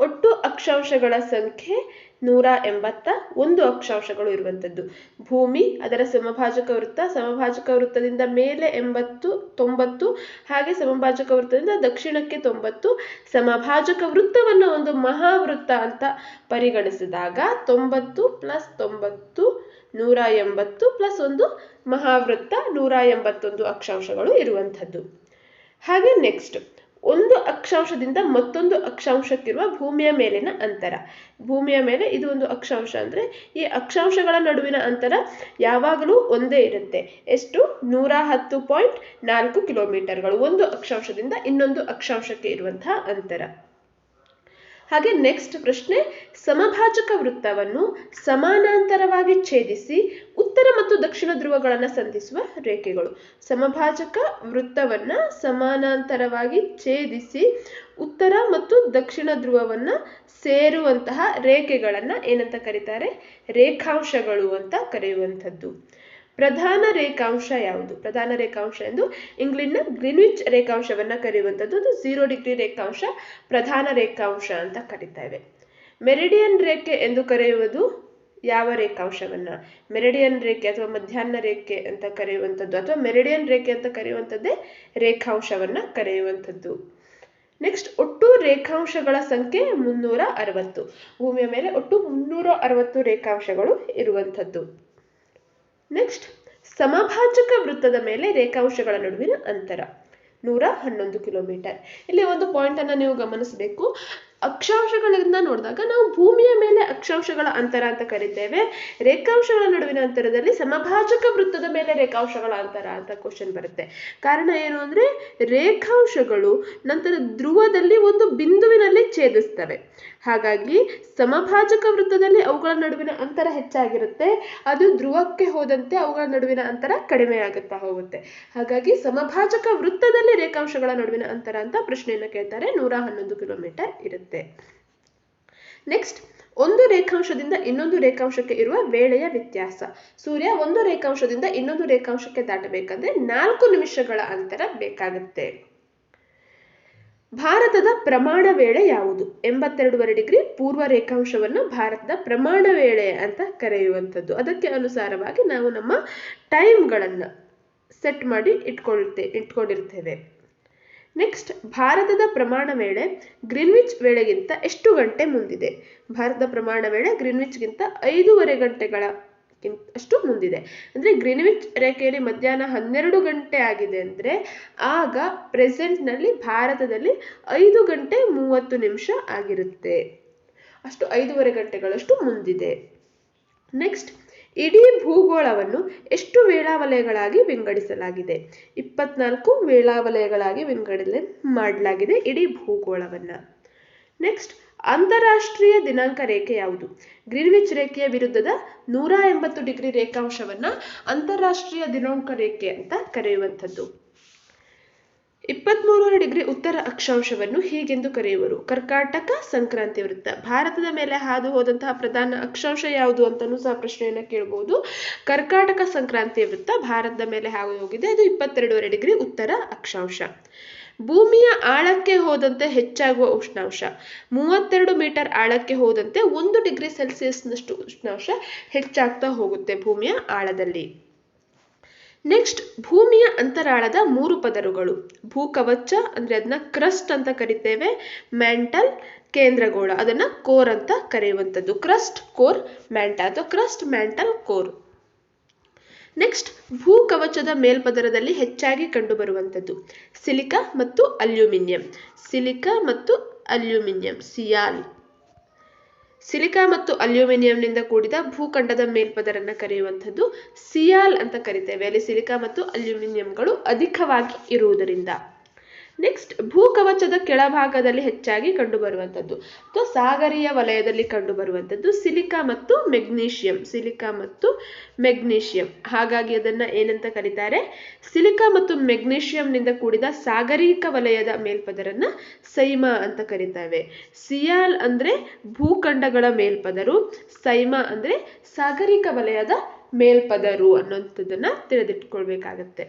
ಒಟ್ಟು ಅಕ್ಷಾಂಶಗಳ ಸಂಖ್ಯೆ ನೂರ ಎಂಬತ್ತ ಒಂದು ಅಕ್ಷಾಂಶಗಳು ಇರುವಂಥದ್ದು. ಭೂಮಿ, ಅದರ ಸಮಭಾಜಕ ವೃತ್ತ, ಸಮಭಾಜಕ ವೃತ್ತದಿಂದ ಮೇಲೆ ಎಂಬತ್ತು, ತೊಂಬತ್ತು, ಹಾಗೆ ಸಮಭಾಜಕ ವೃತ್ತದಿಂದ ದಕ್ಷಿಣಕ್ಕೆ ತೊಂಬತ್ತು, ಸಮಭಾಜಕ ವೃತ್ತವನ್ನು ಒಂದು ಮಹಾವೃತ್ತ ಅಂತ ಪರಿಗಣಿಸಿದಾಗ ತೊಂಬತ್ತು ಪ್ಲಸ್ ತೊಂಬತ್ತು ನೂರ ಎಂಬತ್ತು ಪ್ಲಸ್ ಒಂದು ಮಹಾವೃತ್ತ ನೂರ ಎಂಬತ್ತೊಂದು ಅಕ್ಷಾಂಶಗಳು ಇರುವಂಥದ್ದು. ಹಾಗೆ ನೆಕ್ಸ್ಟ್ ಒಂದು ಅಕ್ಷಾಂಶದಿಂದ ಮತ್ತೊಂದು ಅಕ್ಷಾಂಶಕ್ಕಿರುವ ಭೂಮಿಯ ಮೇಲಿನ ಅಂತರ. ಭೂಮಿಯ ಮೇಲೆ ಇದು ಒಂದು ಅಕ್ಷಾಂಶ ಅಂದರೆ, ಈ ಅಕ್ಷಾಂಶಗಳ ನಡುವಿನ ಅಂತರ ಯಾವಾಗಲೂ ಒಂದೇ ಇರುತ್ತೆ. ಎಷ್ಟು? ನೂರ ಹತ್ತು ಪಾಯಿಂಟ್ ನಾಲ್ಕು ಕಿಲೋಮೀಟರ್ಗಳು. ಒಂದು ಅಕ್ಷಾಂಶದಿಂದ ಇನ್ನೊಂದು ಅಕ್ಷಾಂಶಕ್ಕೆ ಇರುವಂತಹ ಅಂತರ. ಹಾಗೆ ನೆಕ್ಸ್ಟ್ ಪ್ರಶ್ನೆ, ಸಮಭಾಜಕ ವೃತ್ತವನ್ನು ಸಮಾನಾಂತರವಾಗಿ ಛೇದಿಸಿ ಉತ್ತರ ಮತ್ತು ದಕ್ಷಿಣ ಧ್ರುವಗಳನ್ನು ಸಂಧಿಸುವ ರೇಖೆಗಳು. ಸಮಭಾಜಕ ವೃತ್ತವನ್ನ ಸಮಾನಾಂತರವಾಗಿ ಛೇದಿಸಿ ಉತ್ತರ ಮತ್ತು ದಕ್ಷಿಣ ಧ್ರುವವನ್ನ ಸೇರುವಂತಹ ರೇಖೆಗಳನ್ನ ಏನಂತ ಕರೀತಾರೆ? ರೇಖಾಂಶಗಳು ಅಂತ ಕರೆಯುವಂಥದ್ದು. ಪ್ರಧಾನ ರೇಖಾಂಶ ಯಾವುದು? ಪ್ರಧಾನ ರೇಖಾಂಶ ಎಂದು ಇಂಗ್ಲೆಂಡ್ನ ಗ್ರೀನ್ವಿಚ್ ರೇಖಾಂಶವನ್ನ ಕರೆಯುವಂಥದ್ದು ಅದು ಝೀರೋ ಡಿಗ್ರಿ ರೇಖಾಂಶ, ಪ್ರಧಾನ ರೇಖಾಂಶ ಅಂತ ಕರಿತೇವೆ ಮೆರಿಡಿಯನ್ ರೇಖೆ ಎಂದು ಕರೆಯುವುದು ಯಾವ ರೇಖಾಂಶವನ್ನ? ಮೆರಿಡಿಯನ್ ರೇಖೆ ಅಥವಾ ಮಧ್ಯಾಹ್ನ ರೇಖೆ ಅಂತ ಕರೆಯುವಂಥದ್ದು ಅಥವಾ ಮೆರಿಡಿಯನ್ ರೇಖೆ ಅಂತ ಕರೆಯುವಂಥದ್ದೇ ರೇಖಾಂಶವನ್ನ ಕರೆಯುವಂಥದ್ದು. ನೆಕ್ಸ್ಟ್, ಒಟ್ಟು ರೇಖಾಂಶಗಳ ಸಂಖ್ಯೆ ಮುನ್ನೂರ ಅರವತ್ತು. ಭೂಮಿಯ ಮೇಲೆ ಒಟ್ಟು ಮುನ್ನೂರ ಅರವತ್ತು ರೇಖಾಂಶಗಳು ಇರುವಂಥದ್ದು. ನೆಕ್ಸ್ಟ್ ಸಮಭಾಜಕ ವೃತ್ತದ ಮೇಲೆ ರೇಖಾಂಶಗಳ ನಡುವಿನ ಅಂತರ. ನೂರ ಹನ್ನೊಂದು ಕಿಲೋಮೀಟರ್. ಇಲ್ಲಿ ಒಂದು ಪಾಯಿಂಟ್ ಅನ್ನ ನೀವು ಗಮನಿಸಬೇಕು. ಅಕ್ಷಾಂಶಗಳಿಂದ ನೋಡಿದಾಗ ನಾವು ಭೂಮಿಯ ಮೇಲೆ ಅಕ್ಷಾಂಶಗಳ ಅಂತರ ಅಂತ ಕರಿತೇವೆ. ರೇಖಾಂಶಗಳ ನಡುವಿನ ಅಂತರದಲ್ಲಿ ಸಮಭಾಜಕ ವೃತ್ತದ ಮೇಲೆ ರೇಖಾಂಶಗಳ ಅಂತರ ಅಂತ ಕ್ವಶನ್ ಬರುತ್ತೆ. ಕಾರಣ ಏನು ಅಂದ್ರೆ ರೇಖಾಂಶಗಳು ನಂತರ ಧ್ರುವದಲ್ಲಿ ಒಂದು ಬಿಂದುವಿನಲ್ಲಿ ಛೇದಿಸ್ತವೆ. ಹಾಗಾಗಿ ಸಮಭಾಜಕ ವೃತ್ತದಲ್ಲಿ ಅವುಗಳ ನಡುವಿನ ಅಂತರ ಹೆಚ್ಚಾಗಿರುತ್ತೆ. ಅದು ಧ್ರುವಕ್ಕೆ ಹೋದಂತೆ ಅವುಗಳ ನಡುವಿನ ಅಂತರ ಕಡಿಮೆ ಆಗುತ್ತಾ ಹೋಗುತ್ತೆ. ಹಾಗಾಗಿ ಸಮಭಾಜಕ ವೃತ್ತದಲ್ಲಿ ರೇಖಾಂಶಗಳ ನಡುವಿನ ಅಂತರ ಅಂತ ಪ್ರಶ್ನೆಯನ್ನು ಕೇಳ್ತಾರೆ. ನೂರ ಹನ್ನೊಂದು ಕಿಲೋಮೀಟರ್ ಇರುತ್ತೆ. ನೆಕ್ಸ್ಟ್ ಒಂದು ರೇಖಾಂಶದಿಂದ ಇನ್ನೊಂದು ರೇಖಾಂಶಕ್ಕೆ ಇರುವ ವೇಳೆಯ ವ್ಯತ್ಯಾಸ. ಸೂರ್ಯ ಒಂದು ರೇಖಾಂಶದಿಂದ ಇನ್ನೊಂದು ರೇಖಾಂಶಕ್ಕೆ ದಾಟಬೇಕಂದ್ರೆ ನಾಲ್ಕು ನಿಮಿಷಗಳ ಅಂತರ ಬೇಕಾಗುತ್ತೆ. ಭಾರತದ ಪ್ರಮಾಣ ವೇಳೆ ಯಾವುದು? ಎಂಬತ್ತೆರಡೂವರೆ ಡಿಗ್ರಿ ಪೂರ್ವ ರೇಖಾಂಶವನ್ನು ಭಾರತದ ಪ್ರಮಾಣ ವೇಳೆ ಅಂತ ಕರೆಯುವಂಥದ್ದು. ಅದಕ್ಕೆ ಅನುಸಾರವಾಗಿ ನಾವು ನಮ್ಮ ಟೈಮ್ಗಳನ್ನು ಸೆಟ್ ಮಾಡಿ ಇಟ್ಕೊಳ್ತೇ, ಇಟ್ಕೊಂಡಿರ್ತೇವೆ. ನೆಕ್ಸ್ಟ್ ಭಾರತದ ಪ್ರಮಾಣ ವೇಳೆ ಗ್ರೀನ್ವಿಚ್ ವೇಳೆಗಿಂತ ಎಷ್ಟು ಗಂಟೆ ಮುಂದಿದೆ? ಭಾರತದ ಪ್ರಮಾಣ ವೇಳೆ ಗ್ರೀನ್ವಿಚ್ಗಿಂತ ಐದೂವರೆ ಗಂಟೆಗಳ ಅಷ್ಟು ಮುಂದಿದೆ. ಅಂದ್ರೆ ಗ್ರೀನ್ವಿಚ್ ರೇಖೆಯಲ್ಲಿ ಮಧ್ಯಾಹ್ನ ಹನ್ನೆರಡು ಗಂಟೆ ಆಗಿದೆ ಅಂದ್ರೆ ಆಗ ಪ್ರೆಸೆಂಟ್ನಲ್ಲಿ ಭಾರತದಲ್ಲಿ ಐದು ಗಂಟೆ ಮೂವತ್ತು ನಿಮಿಷ ಆಗಿರುತ್ತೆ. ಅಷ್ಟು ಐದೂವರೆ ಗಂಟೆಗಳಷ್ಟು ಮುಂದಿದೆ. ನೆಕ್ಸ್ಟ್ ಇಡೀ ಭೂಗೋಳವನ್ನು ಎಷ್ಟು ವೇಳಾವಲಯಗಳಾಗಿ ವಿಂಗಡಿಸಲಾಗಿದೆ? ಇಪ್ಪತ್ನಾಲ್ಕು ವೇಳಾವಲಯಗಳಾಗಿ ವಿಂಗಡಣೆ ಮಾಡಲಾಗಿದೆ ಇಡೀ ಭೂಗೋಳವನ್ನ. ನೆಕ್ಸ್ಟ್, ಅಂತಾರಾಷ್ಟ್ರೀಯ ದಿನಾಂಕ ರೇಖೆ ಯಾವುದು? ಗ್ರೀನ್ವಿಚ್ ರೇಖೆಯ ವಿರುದ್ಧದ ನೂರ ಎಂಬತ್ತು ಡಿಗ್ರಿ ರೇಖಾಂಶವನ್ನ ಅಂತಾರಾಷ್ಟ್ರೀಯ ದಿನಾಂಕ ರೇಖೆ ಅಂತ ಕರೆಯುವಂಥದ್ದು. ಇಪ್ಪತ್ಮೂರರ ಡಿಗ್ರಿ ಉತ್ತರ ಅಕ್ಷಾಂಶವನ್ನು ಹೇಗೆಂದು ಕರೆಯುವರು. ಕರ್ಕಾಟಕ ಸಂಕ್ರಾಂತಿ ವೃತ್ತ. ಭಾರತದ ಮೇಲೆ ಹಾದು ಹೋದಂತಹ ಪ್ರಧಾನ ಅಕ್ಷಾಂಶ ಯಾವುದು ಅಂತಲೂ ಸಹ ಪ್ರಶ್ನೆಯನ್ನು ಕೇಳಬಹುದು ಕರ್ಕಾಟಕ ಸಂಕ್ರಾಂತಿ ವೃತ್ತ ಭಾರತದ ಮೇಲೆ ಹಾದು ಹೋಗಿದೆ. ಅದು ಇಪ್ಪತ್ತೆರಡೂವರೆ ಡಿಗ್ರಿ ಉತ್ತರ ಅಕ್ಷಾಂಶ. ಭೂಮಿಯ ಆಳಕ್ಕೆ ಹೋದಂತೆ ಹೆಚ್ಚಾಗುವ ಉಷ್ಣಾಂಶ. ಮೂವತ್ತೆರಡು ಮೀಟರ್ ಆಳಕ್ಕೆ ಹೋದಂತೆ ಒಂದು ಡಿಗ್ರಿ ಸೆಲ್ಸಿಯಸ್ನಷ್ಟು ಉಷ್ಣಾಂಶ ಹೆಚ್ಚಾಗ್ತಾ ಹೋಗುತ್ತೆ ಭೂಮಿಯ ಆಳದಲ್ಲಿ. ನೆಕ್ಸ್ಟ್ ಭೂಮಿಯ ಅಂತರಾಳದ ಮೂರು ಪದರುಗಳು. ಭೂಕವಚ, ಅಂದ್ರೆ ಅದನ್ನ ಕ್ರಸ್ಟ್ ಅಂತ ಕರಿತೇವೆ. ಮ್ಯಾಂಟಲ್, ಕೇಂದ್ರಗೋಳ. ಅದನ್ನ ಕೋರ್ ಅಂತ ಕರೆಯುವಂಥದ್ದು. Crust, core, mantle. ಅಥವಾ ಕ್ರಸ್ಟ್, ಮ್ಯಾಂಟಲ್, ಕೋರ್. ನೆಕ್ಸ್ಟ್ ಭೂಕವಚದ ಮೇಲ್ಪದರದಲ್ಲಿ ಹೆಚ್ಚಾಗಿ ಕಂಡುಬರುವಂಥದ್ದು. ಸಿಲಿಕಾ ಮತ್ತು ಅಲ್ಯೂಮಿನಿಯಂ. ಸಿಲಿಕಾ ಮತ್ತು ಅಲ್ಯೂಮಿನಿಯಂ. ಸಿಯಾಲ್. ಸಿಲಿಕಾ ಮತ್ತು ಅಲ್ಯೂಮಿನಿಯಂನಿಂದ ಕೂಡಿದ ಭೂಖಂಡದ ಮೇಲ್ಪದರನ್ನು ಕರೆಯುವಂಥದ್ದು ಸಿಯಾಲ್ ಅಂತ ಕರಿತೇವೆ. ಅಲ್ಲಿ ಸಿಲಿಕಾ ಮತ್ತು ಅಲ್ಯೂಮಿನಿಯಂಗಳು ಅಧಿಕವಾಗಿ ಇರುವುದರಿಂದ. ನೆಕ್ಸ್ಟ್ ಭೂಕವಚದ ಕೆಳಭಾಗದಲ್ಲಿ ಹೆಚ್ಚಾಗಿ ಕಂಡುಬರುವಂಥದ್ದು. ಅಥವಾ ಸಾಗರೀಯ ವಲಯದಲ್ಲಿ ಕಂಡುಬರುವಂಥದ್ದು ಸಿಲಿಕಾ ಮತ್ತು ಮೆಗ್ನೀಷಿಯಂ, ಸಿಲಿಕಾ ಮತ್ತು ಮೆಗ್ನೀಷಿಯಂ. ಹಾಗಾಗಿ ಅದನ್ನ ಏನಂತ ಕರೀತಾರೆ? ಸಿಲಿಕಾ ಮತ್ತು ಮೆಗ್ನೀಷಿಯಂನಿಂದ ಕೂಡಿದ ಸಾಗರಿಕ ವಲಯದ ಮೇಲ್ಪದರನ್ನ ಸೈಮಾ ಅಂತ ಕರೀತಾವೆ. ಸಿಯಾಲ್ ಅಂದ್ರೆ ಭೂಖಂಡಗಳ ಮೇಲ್ಪದರು, ಸೈಮಾ ಅಂದ್ರೆ ಸಾಗರಿಕ ವಲಯದ ಮೇಲ್ಪದರು ಅನ್ನೋಂಥದ್ದನ್ನ ತಿಳಿದಿಟ್ಕೊಳ್ಬೇಕಾಗತ್ತೆ.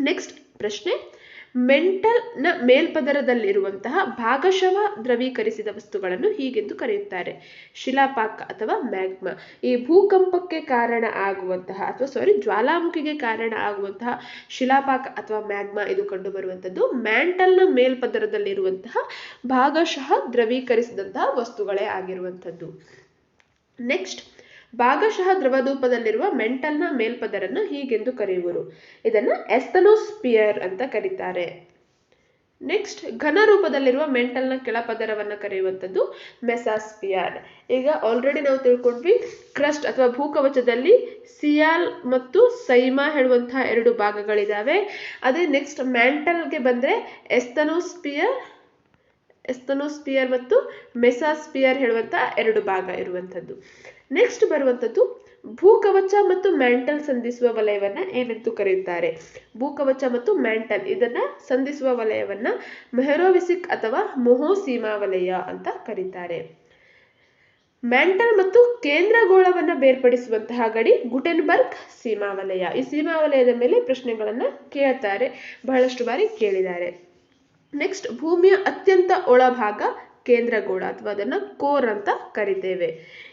ನೆಕ್ಸ್ಟ್ ಪ್ರಶ್ನೆ. ಮೆಂಟಲ್ನ ಮೇಲ್ಪದರದಲ್ಲಿರುವಂತಹ ಭಾಗಶಃ ದ್ರವೀಕರಿಸಿದ ವಸ್ತುಗಳನ್ನು ಹೀಗೆಂದು ಕರೆಯುತ್ತಾರೆ. ಶಿಲಾಪಾಕ ಅಥವಾ ಮ್ಯಾಗ್ಮ. ಈ ಭೂಕಂಪಕ್ಕೆ ಕಾರಣ ಆಗುವಂತಹ ಅಥವಾ ಸಾರಿ ಜ್ವಾಲಾಮುಖಿಗೆ ಕಾರಣ ಆಗುವಂತಹ ಶಿಲಾಪಾಕ ಅಥವಾ ಮ್ಯಾಗ್ಮ ಇದು ಕಂಡುಬರುವಂಥದ್ದು. ಮ್ಯಾಂಟಲ್ನ ಮೇಲ್ಪದರದಲ್ಲಿರುವಂತಹ ಭಾಗಶಃ ದ್ರವೀಕರಿಸಿದಂತಹ ವಸ್ತುಗಳೇ ಆಗಿರುವಂಥದ್ದು. ನೆಕ್ಸ್ಟ್ ಭಾಗಶಃ ದ್ರವರೂಪದಲ್ಲಿರುವ ಮೆಂಟಲ್ನ ಮೇಲ್ಪದರನ್ನು ಹೀಗೆಂದು ಕರೆಯುವರು. ಇದನ್ನು ಎಸ್ತನೋಸ್ಪಿಯರ್ ಅಂತ ಕರೀತಾರೆ. ನೆಕ್ಸ್ಟ್ ಘನ ರೂಪದಲ್ಲಿರುವ ಮೆಂಟಲ್ನ ಕೆಳಪದರವನ್ನು ಕರೆಯುವಂಥದ್ದು ಮೆಸಾಸ್ಪಿಯರ್. ಈಗ ಆಲ್ರೆಡಿ ನಾವು ತಿಳ್ಕೊಂಡ್ವಿ, ಕ್ರಸ್ಟ್ ಅಥವಾ ಭೂಕವಚದಲ್ಲಿ ಸಿಯಾಲ್ ಮತ್ತು ಸೈಮಾ ಹೇಳುವಂತಹ ಎರಡು ಭಾಗಗಳಿದ್ದಾವೆ ಅದೇ ನೆಕ್ಸ್ಟ್ ಮ್ಯಾಂಟಲ್ಗೆ ಬಂದರೆ ಎಸ್ತನೋಸ್ಪಿಯರ್ ಎಸ್ತನೋಸ್ಪಿಯರ್ ಮತ್ತು ಮೆಸಾಸ್ಪಿಯರ್ ಹೇಳುವಂಥ ಎರಡು ಭಾಗ ಇರುವಂಥದ್ದು. ನೆಕ್ಸ್ಟ್ ಬರುವಂಥದ್ದು ಭೂಕವಚ ಮತ್ತು ಮ್ಯಾಂಟಲ್ ಸಂಧಿಸುವ ವಲಯವನ್ನ ಏನೆಂದು ಕರೆಯುತ್ತಾರೆ? ಭೂಕವಚ ಮತ್ತು ಮ್ಯಾಂಟಲ್ ಇದನ್ನ ಸಂಧಿಸುವ ವಲಯವನ್ನ ಮೆಹರೋವಿಸಿಕ್ ಅಥವಾ ಮೊಹೋಸೀಮಾ ವಲಯ ಅಂತ ಕರೀತಾರೆ. ಮ್ಯಾಂಟಲ್ ಮತ್ತು ಕೇಂದ್ರಗೋಳವನ್ನು ಬೇರ್ಪಡಿಸುವಂತಹ ಗಡಿ ಗುಟೆನ್ಬರ್ಗ್ ಸೀಮಾ ವಲಯ. ಈ ಸೀಮಾ ವಲಯದ ಮೇಲೆ ಪ್ರಶ್ನೆಗಳನ್ನು ಕೇಳ್ತಾರೆ, ಬಹಳಷ್ಟು ಬಾರಿ ಕೇಳಿದ್ದಾರೆ. ನೆಕ್ಸ್ಟ್ ಭೂಮಿಯ ಅತ್ಯಂತ ಒಳಭಾಗ ಕೇಂದ್ರಗೋಳ ಅಥವಾ ಅದನ್ನು ಕೋರ್ ಅಂತ ಕರಿತೇವೆ.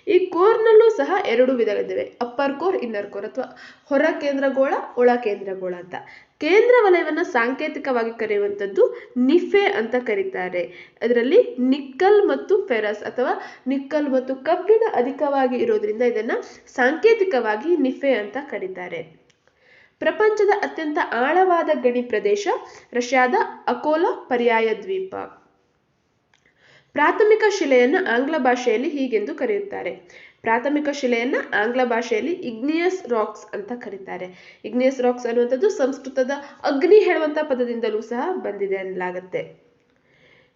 ಈ ಕೋರ್ನಲ್ಲೂ ಸಹ ಎರಡು ವಿಧಗಳಿದ್ದಾವೆ. ಅಪ್ಪರ್ ಕೋರ್, ಇನ್ನರ್ ಕೋರ್ ಅಥವಾ ಹೊರ ಕೇಂದ್ರಗೋಳ ಒಳ ಕೇಂದ್ರಗೋಳ ಅಂತ. ಕೇಂದ್ರ ವಲಯವನ್ನು ಸಾಂಕೇತಿಕವಾಗಿ ಕರೆಯುವಂಥದ್ದು ನಿಫೆ ಅಂತ ಕರೀತಾರೆ. ಅದರಲ್ಲಿ ನಿಕ್ಕಲ್ ಮತ್ತು ಫೆರಸ್ ಅಥವಾ ನಿಕ್ಕಲ್ ಮತ್ತು ಕಬ್ಬಿಣ ಅಧಿಕವಾಗಿ ಇರೋದ್ರಿಂದ ಇದನ್ನು ಸಾಂಕೇತಿಕವಾಗಿ ನಿಫೆ ಅಂತ ಕರೀತಾರೆ. ಪ್ರಪಂಚದ ಅತ್ಯಂತ ಆಳವಾದ ಗಣಿ ಪ್ರದೇಶ ರಷ್ಯಾದ ಅಕೋಲಾ ಪರ್ಯಾಯ ದ್ವೀಪ. ಪ್ರಾಥಮಿಕ ಶಿಲೆಯನ್ನು ಆಂಗ್ಲ ಭಾಷೆಯಲ್ಲಿ ಹೀಗೆಂದು ಕರೆಯುತ್ತಾರೆ. ಪ್ರಾಥಮಿಕ ಶಿಲೆಯನ್ನ ಆಂಗ್ಲ ಭಾಷೆಯಲ್ಲಿ ಇಗ್ನಿಯಸ್ ರಾಕ್ಸ್ ಅಂತ ಕರೀತಾರೆ. ಇಗ್ನಿಯಸ್ ರಾಕ್ಸ್ ಅನ್ನುವಂಥದ್ದು ಸಂಸ್ಕೃತದ ಅಗ್ನಿ ಹೇಳುವಂಥ ಪದದಿಂದಲೂ ಸಹ ಬಂದಿದೆ ಅನ್ನಲಾಗತ್ತೆ.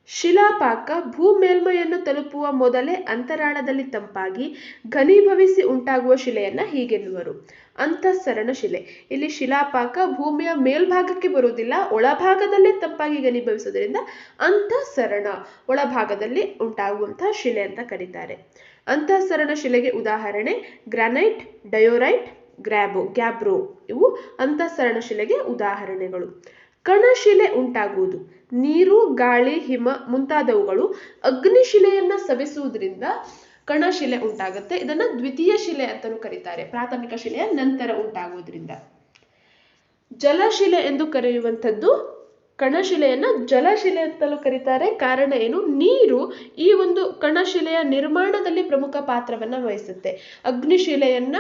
ಶಿಲಾಪಾಕ ಭೂ ಮೇಲ್ಮೈಯನ್ನು ತಲುಪುವ ಮೊದಲೇ ಅಂತರಾಳದಲ್ಲಿ ತಂಪಾಗಿ ಘನೀಭವಿಸಿ ಉಂಟಾಗುವ ಶಿಲೆಯನ್ನ ಹೀಗೆನ್ನುವರು. ಅಂತಃಸರಣ ಶಿಲೆ. ಇಲ್ಲಿ ಶಿಲಾಪಾಕ ಭೂಮಿಯ ಮೇಲ್ಭಾಗಕ್ಕೆ ಬರುವುದಿಲ್ಲ, ಒಳಭಾಗದಲ್ಲೇ ತಂಪಾಗಿ ಘನೀಭವಿಸುವುದರಿಂದ ಅಂತಃಸರಣ ಒಳಭಾಗದಲ್ಲಿ ಉಂಟಾಗುವಂತಹ ಶಿಲೆ ಅಂತ ಕರೀತಾರೆ. ಅಂತಃಸರಣ ಶಿಲೆಗೆ ಉದಾಹರಣೆ, ಗ್ರಾನೈಟ್, ಡಯೋರೈಟ್, ಗ್ರ್ಯಾಬೋ, ಗ್ಯಾಬ್ರೋ ಇವು ಅಂತಃಸರಣ ಶಿಲೆಗೆ ಉದಾಹರಣೆಗಳು. ಕಣಶಿಲೆ ಉಂಟಾಗುವುದು. ನೀರು, ಗಾಳಿ, ಹಿಮ ಮುಂತಾದವುಗಳು ಅಗ್ನಿಶಿಲೆಯನ್ನ ಸವಿಸುವುದರಿಂದ ಕಣಶಿಲೆ ಉಂಟಾಗುತ್ತೆ. ಇದನ್ನ ದ್ವಿತೀಯ ಶಿಲೆ ಅಂತಲೂ ಕರೀತಾರೆ. ಪ್ರಾಥಮಿಕ ಶಿಲೆಯ ನಂತರ ಉಂಟಾಗುವುದರಿಂದ. ಜಲಶಿಲೆ ಎಂದು ಕರೆಯುವಂಥದ್ದು ಕಣಶಿಲೆಯನ್ನ ಜಲಶಿಲೆ ಅಂತಲೂ ಕರೀತಾರೆ. ಕಾರಣ ಏನು? ನೀರು ಈ ಒಂದು ಕಣಶಿಲೆಯ ನಿರ್ಮಾಣದಲ್ಲಿ ಪ್ರಮುಖ ಪಾತ್ರವನ್ನ ವಹಿಸುತ್ತೆ. ಅಗ್ನಿಶಿಲೆಯನ್ನ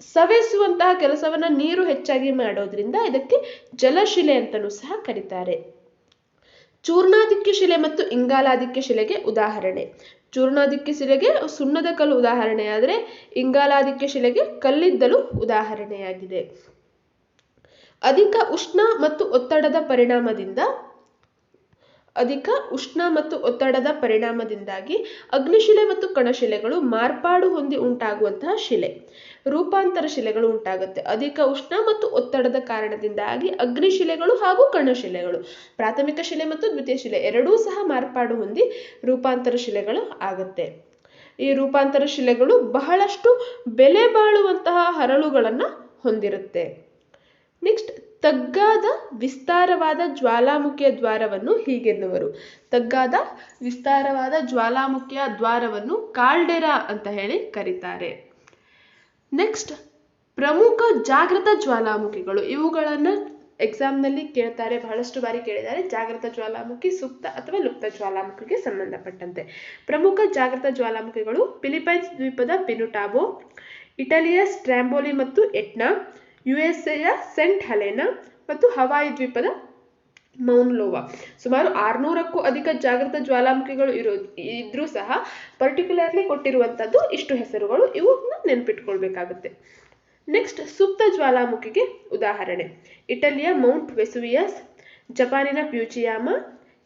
ಸವೆಸುವಂತಹ ಕೆಲಸವನ್ನ ನೀರು ಹೆಚ್ಚಾಗಿ ಮಾಡೋದ್ರಿಂದ ಇದಕ್ಕೆ ಜಲಶಿಲೆ ಅಂತಲೂ ಸಹ ಕರೀತಾರೆ. ಚೂರ್ಣಾದಿಕ್ಯ ಶಿಲೆ ಮತ್ತು ಇಂಗಾಲಾದಿಕ್ಯ ಶಿಲೆಗೆ ಉದಾಹರಣೆ. ಚೂರ್ಣಾದಿಕ್ಯ ಶಿಲೆಗೆ ಸುಣ್ಣದ ಕಲ್ಲು ಉದಾಹರಣೆಯಾದರೆ ಇಂಗಾಲಾದಿಕ್ಯ ಶಿಲೆಗೆ ಕಲ್ಲಿದ್ದಲು ಉದಾಹರಣೆಯಾಗಿದೆ. ಅಧಿಕ ಉಷ್ಣ ಮತ್ತು ಒತ್ತಡದ ಪರಿಣಾಮದಿಂದ ಅಧಿಕ ಉಷ್ಣ ಮತ್ತು ಒತ್ತಡದ ಪರಿಣಾಮದಿಂದಾಗಿ ಅಗ್ನಿಶಿಲೆ ಮತ್ತು ಕಣಶಿಲೆಗಳು ಮಾರ್ಪಾಡು ಹೊಂದಿ ಉಂಟಾಗುವಂತಹ ಶಿಲೆ. ರೂಪಾಂತರ ಶಿಲೆಗಳು ಉಂಟಾಗುತ್ತೆ. ಅಧಿಕ ಉಷ್ಣ ಮತ್ತು ಒತ್ತಡದ ಕಾರಣದಿಂದಾಗಿ ಅಗ್ನಿಶಿಲೆಗಳು ಹಾಗೂ ಕಣಶಿಲೆಗಳು, ಪ್ರಾಥಮಿಕ ಶಿಲೆ ಮತ್ತು ದ್ವಿತೀಯ ಶಿಲೆ ಎರಡೂ ಸಹ ಮಾರ್ಪಾಡು ಹೊಂದಿ ರೂಪಾಂತರ ಶಿಲೆಗಳು ಆಗುತ್ತೆ. ಈ ರೂಪಾಂತರ ಶಿಲೆಗಳು ಬಹಳಷ್ಟು ಬೆಲೆ ಬಾಳುವಂತಹ ಹರಳುಗಳನ್ನು ಹೊಂದಿರುತ್ತೆ. ನೆಕ್ಸ್ಟ್ ತಗ್ಗಾದ ವಿಸ್ತಾರವಾದ ಜ್ವಾಲಾಮುಖಿಯ ದ್ವಾರವನ್ನು ಹೀಗೆನ್ನುವರು. ತಗ್ಗಾದ ವಿಸ್ತಾರವಾದ ಜ್ವಾಲಾಮುಖಿಯ ದ್ವಾರವನ್ನು ಕಾಲ್ಡೆರಾ ಅಂತ ಹೇಳಿ ಕರೀತಾರೆ. ನೆಕ್ಸ್ಟ್ ಪ್ರಮುಖ ಜಾಗೃತ ಜ್ವಾಲಾಮುಖಿಗಳು. ಇವುಗಳನ್ನು ಎಕ್ಸಾಮ್ನಲ್ಲಿ ಕೇಳ್ತಾರೆ, ಬಹಳಷ್ಟು ಬಾರಿ ಕೇಳಿದ್ದಾರೆ. ಜಾಗೃತ ಜ್ವಾಲಾಮುಖಿ, ಸುಪ್ತ ಅಥವಾ ಲುಪ್ತ ಜ್ವಾಲಾಮುಖಿಗೆ ಸಂಬಂಧಪಟ್ಟಂತೆ. ಪ್ರಮುಖ ಜಾಗೃತ ಜ್ವಾಲಾಮುಖಿಗಳು ಫಿಲಿಪೈನ್ಸ್ ದ್ವೀಪದ ಪಿನುಟಾಬೋ, ಇಟಲಿಯ ಸ್ಟ್ರಾಂಬೋಲಿ ಮತ್ತು ಎಟ್ನಾ ಯು ಎಸ್ ಎಯ ಸೆಂಟ್ ಹಲೆನಾ ಮತ್ತು ಹವಾಯಿ ದ್ವೀಪದ ಮೌನ್ಲೋವಾ ಸುಮಾರು ಆರುನೂರಕ್ಕೂ ಅಧಿಕ ಜಾಗೃತ ಜ್ವಾಲಾಮುಖಿಗಳು ಇರೋ, ಇದ್ರೂ ಸಹ ಪರ್ಟಿಕ್ಯುಲರ್ಲಿ ಕೊಟ್ಟಿರುವಂಥದ್ದು ಇಷ್ಟು ಹೆಸರುಗಳು. ಇವನ್ನ ನೆನಪಿಟ್ಕೊಳ್ಬೇಕಾಗುತ್ತೆ. ನೆಕ್ಸ್ಟ್ ಸುಪ್ತ ಜ್ವಾಲಾಮುಖಿಗೆ ಉದಾಹರಣೆ. ಇಟಲಿಯ ಮೌಂಟ್ ವೆಸುವಿಯಸ್, ಜಪಾನಿನ ಪ್ಯೂಚಿಯಾಮ